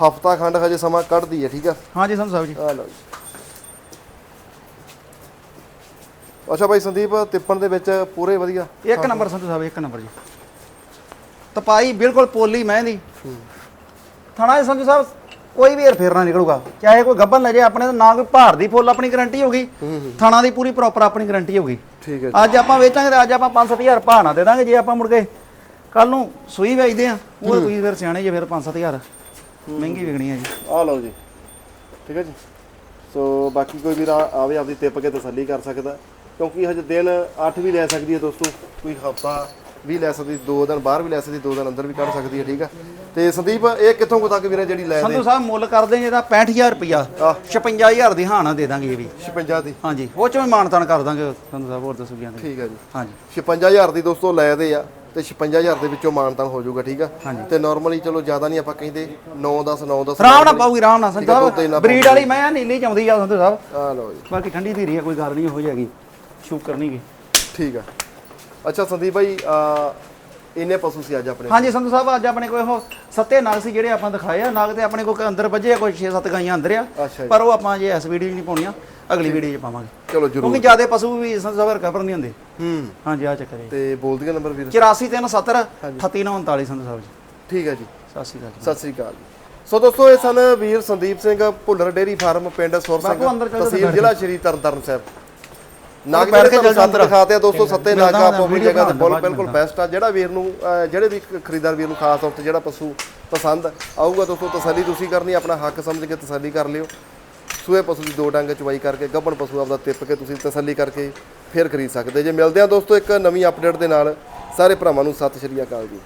ਹਫਤਾ ਖੰਡ ਹਜੇ ਸਮਾਂ ਕੱਢਦੀ ਹੈ ਠੀਕ ਆ ਹਾਂਜੀ ਸੰਧੂ ਸਾਹਿਬ ਜੀ। ਆ ਲਓ ਜੀ। ਅੱਛਾ ਭਾਈ ਸੰਦੀਪ ਤਿੱਪਣ ਦੇ ਵਿੱਚ ਪੂਰੇ ਵਧੀਆ? ਇੱਕ ਨੰਬਰ ਸੰਧੂ ਸਾਹਿਬ ਇੱਕ ਨੰਬਰ ਜੀ। ਤਪਾਈ ਬਿਲਕੁਲ ਪੋਲੀ ਮੈਂ ਦੀ ਥਣਾ ਸੰਧੂ ਸਾਹਿਬ ਕੋਈ ਵੀ ਫੇਰ ਨਾ ਨਿਕਲੂਗਾ। ਚਾਹੇ ਕੋਈ ਗੱਬਨ ਲੈ ਜੇ ਆਪਣੇ ਨਾ ਕੋਈ ਭਾਰ ਦੀ ਫੁੱਲ ਆਪਣੀ ਗਾਰੰਟੀ ਹੋਗੀ ਥਣਾ ਦੀ ਪੂਰੀ ਪ੍ਰੋਪਰ ਆਪਣੀ ਗਾਰੰਟੀ ਹੋਗੀ ਠੀਕ ਹੈ ਅੱਜ ਆਪਾਂ ਵੇਚਾਂਗੇ ਤੇ ਅੱਜ ਆਪਾਂ 5-7000 ਭਾਅ ਨਾ ਦੇ ਦਾਂਗੇ ਜੇ ਆਪਾਂ ਮੁੜ ਕੇ ਕੱਲ ਨੂੰ ਸੂਈ ਵੇਚਦੇ ਆ ਉਹ ਤੁਸੀਂ ਫਿਰ ਸਿਆਣੇ ਜੇ ਫਿਰ 5-7000 ਮਹਿੰਗੀ ਵਿਕਣੀ ਹੈ ਜੀ। ਆ ਲਓ ਜੀ। ਠੀਕ ਹੈ ਜੀ। ਸੋ ਬਾਕੀ ਕੋਈ ਵੀਰ ਆ- ਆਵੇ ਆਪਦੀ ਟਿੱਪ ਕੇ ਤਸੱਲੀ ਕਰ ਸਕਦਾ। ਕਿਉਂਕਿ ਹਜੇ ਦਿਨ 8 ਵੀ ਲੈ ਸਕਦੀ ਹੈ ਦੋਸਤੋ ਕੋਈ ਹਫਤਾ ਵੀ ਲੈ ਸਕਦੀ ਦੋ ਦਿਨ ਬਾਹਰ ਵੀ ਲੈ ਸਕਦੀ ਦੋ ਦਿਨ ਅੰਦਰ ਵੀ ਕੱਢ ਸਕਦੀ ਹੈ ਠੀਕ ਆ? ਤੇ ਸੰਦੀਪ ਇਹ ਕਿੱਥੋਂ ਕੁ ਤੱਕ ਵੀਰੇ ਜਿਹੜੀ ਲੈ ਦੇ? ਸੰਧੂ ਸਾਹਿਬ ਮੁੱਲ ਕਰਦੇ ਜਿਹਦਾ 65000 ਰੁਪਿਆ ਆਹ। 56000 ਦੀ ਹਾਣਾ ਦੇ ਦਾਂਗੇ ਇਹ ਵੀ। 56 ਦੀ। ਹਾਂਜੀ ਉਹ ਚ ਵੀ ਮਾਨਤਾਨ ਕਰ ਦਾਂਗੇ ਸੰਧੂ ਸਾਹਿਬ ਹੋਰ ਦੱਸੋ ਕੀ ਆਂਦੇ ਠੀਕ ਹੈ ਜੀ। ਹਾਂਜੀ। 56000 ਦੀ ਦੋਸਤੋ ਲੈ ਦੇ ਆ ਤੇ 56000 ਦੇ ਵਿੱਚੋਂ ਮਾਨਤਾਨ ਹੋ ਜਾਊਗਾ ਠੀਕ ਆ। ਤੇ ਨਾਰਮਲੀ ਚਲੋ ਜ਼ਿਆਦਾ ਨਹੀਂ ਆਪਾਂ ਕਹਿੰਦੇ 9 10 9 10 ਆਰਾਮ ਨਾਲ ਪਾਉਗੀ ਆਰਾਮ ਨਾਲ ਸੰਧੂ ਆ, ਸਾਹਿਬ ਬਰੀਡ ਵਾਲੀ ਮੈਂ ਨੀਲੀ ਚਾਉਂਦੀ ਆ ਸੰਧੂ ਸਾਹਿਬ। ਆ ਲਓ ਜੀ। ਬਾਕੀ ਠੰਡੀ ਧੀਰੀ ਆ ਕੋਈ ਗੱਲ ਨਹੀਂ ਹੋ ਜਾਏਗੀ। ਸ਼ੂਕਰ ਨਹੀਂ ਗੀ। ਠੀਕ ਆ। ਅੱਛਾ ਸੰਦੀਪ ਭਾਈ ਇੰਨੇ ਪਸ਼ੂ ਸੀ ਅੱਜ ਆਪਣੇ। ਹਾਂਜੀ ਸੰਧੂ ਸਾਹਿਬ ਅੱਜ ਆਪਣੇ ਕੋਲ ਉਹ ਸੱਤੇ ਨਾਗ ਸੀ ਜਿਹੜੇ ਆਪਾਂ ਦਿਖਾਏ ਆ। ਨਾਗ ਤੇ ਆਪਣੇ ਕੋਲ ਅੰਦਰ ਵੱਜੇ ਆ ਕੋਈ 6-7 ਗਾਈਆਂ ਅੰਦਰ ਆ। ਪਰ ਉਹ ਆਪਾਂ ਜੇ ਇਸ ਵੀਡੀਓ 'ਚ ਨਹੀਂ ਪਾਉਣੀਆਂ ਅਗਲੀ ਵੀਡੀਓ 'ਚ ਪਾਵਾਂਗੇ। ਚਲੋ ਜਰੂਰ। ਕਿਉਂਕਿ ਜਿਆਦੇ ਪਸ਼ੂ ਵੀ ਸੰਧੂ ਸਾਹਿਬ ਰਿਕਵਰ ਨਹੀਂ ਹੁੰਦੇ। ਹੂੰ। ਹਾਂਜੀ ਆ ਚੱਕਰ ਹੈ। ਤੇ ਬੋਲ ਦਿਓ ਨੰਬਰ ਵੀਰ? 8437 38939 ਸੰਧੂ ਸਾਹਿਬ ਜੀ। ਠੀਕ ਹੈ ਜੀ। ਸਤਿ ਸ਼੍ਰੀ ਅਕਾਲ। ਸਤਿ ਸ੍ਰੀ ਅਕਾਲ ਸੋ ਦੋਸਤੋ ਇਹ ਸਨ ਵੀਰ ਸੰਦੀਪ ਸਿੰਘ ਭੁੱਲਰ ਡੇਰੀ ਫਾਰਮ ਪਿੰਡ ਜਾਓ ਤਹਿਸੀਲ ਜ਼ਿਲ੍ਹਾ ਸ਼੍ਰੀ ਤਰਨਤਾਰਨ ਸਾਹਿਬ। ਨਾਗ ਬੈਠ ਕੇ ਅੰਦਰ। ਦਿਖਾਤੇ ਆ ਦੋਸਤੋ ਸੱਤੇ ਨਾਗ ਆਪੋ ਆਪਣੀ ਜਗ੍ਹਾ ਤੇ ਬਿਲਕੁਲ ਬੈਸਟ ਆ। ਜਿਹੜਾ ਵੀਰ ਨੂੰ ਜਿਹੜੇ ਵੀ ਖਰੀਦਦਾਰ ਵੀਰ ਨੂੰ ਖਾਸ ਤੌਰ ਤੇ ਜਿਹੜਾ ਪਸ਼ੂ ਪਸੰਦ ਆਊਗਾ ਦੋਸਤੋ ਤਸੱਲੀ ਤੁਸੀਂ ਕਰਨੀ ਆਪਣਾ ਹੱਕ ਸਮਝ ਕੇ ਤਸੱਲੀ ਕਰ ਲਿਓ। ਸੂਏ ਪਸ਼ੂ ਦੀ ਦੋ ਡੰਗ ਚਵਾਈ ਕਰਕੇ ਗੱਭਣ ਪਸ਼ੂ ਆਪਦਾ ਤਿੱਪ ਕੇ ਤੁਸੀਂ ਤਸੱਲੀ ਕਰਕੇ ਫਿਰ ਖਰੀਦ ਸਕਦੇ। ਜੇ ਮਿਲਦੇ ਆ ਦੋਸਤੋ ਇੱਕ ਨਵੀਂ ਅਪਡੇਟ ਦੇ ਨਾਲ ਸਾਰੇ ਭਰਾਵਾਂ ਨੂੰ ਸਤਿ ਸ਼੍ਰੀ ਅਕਾਲ ਜੀ।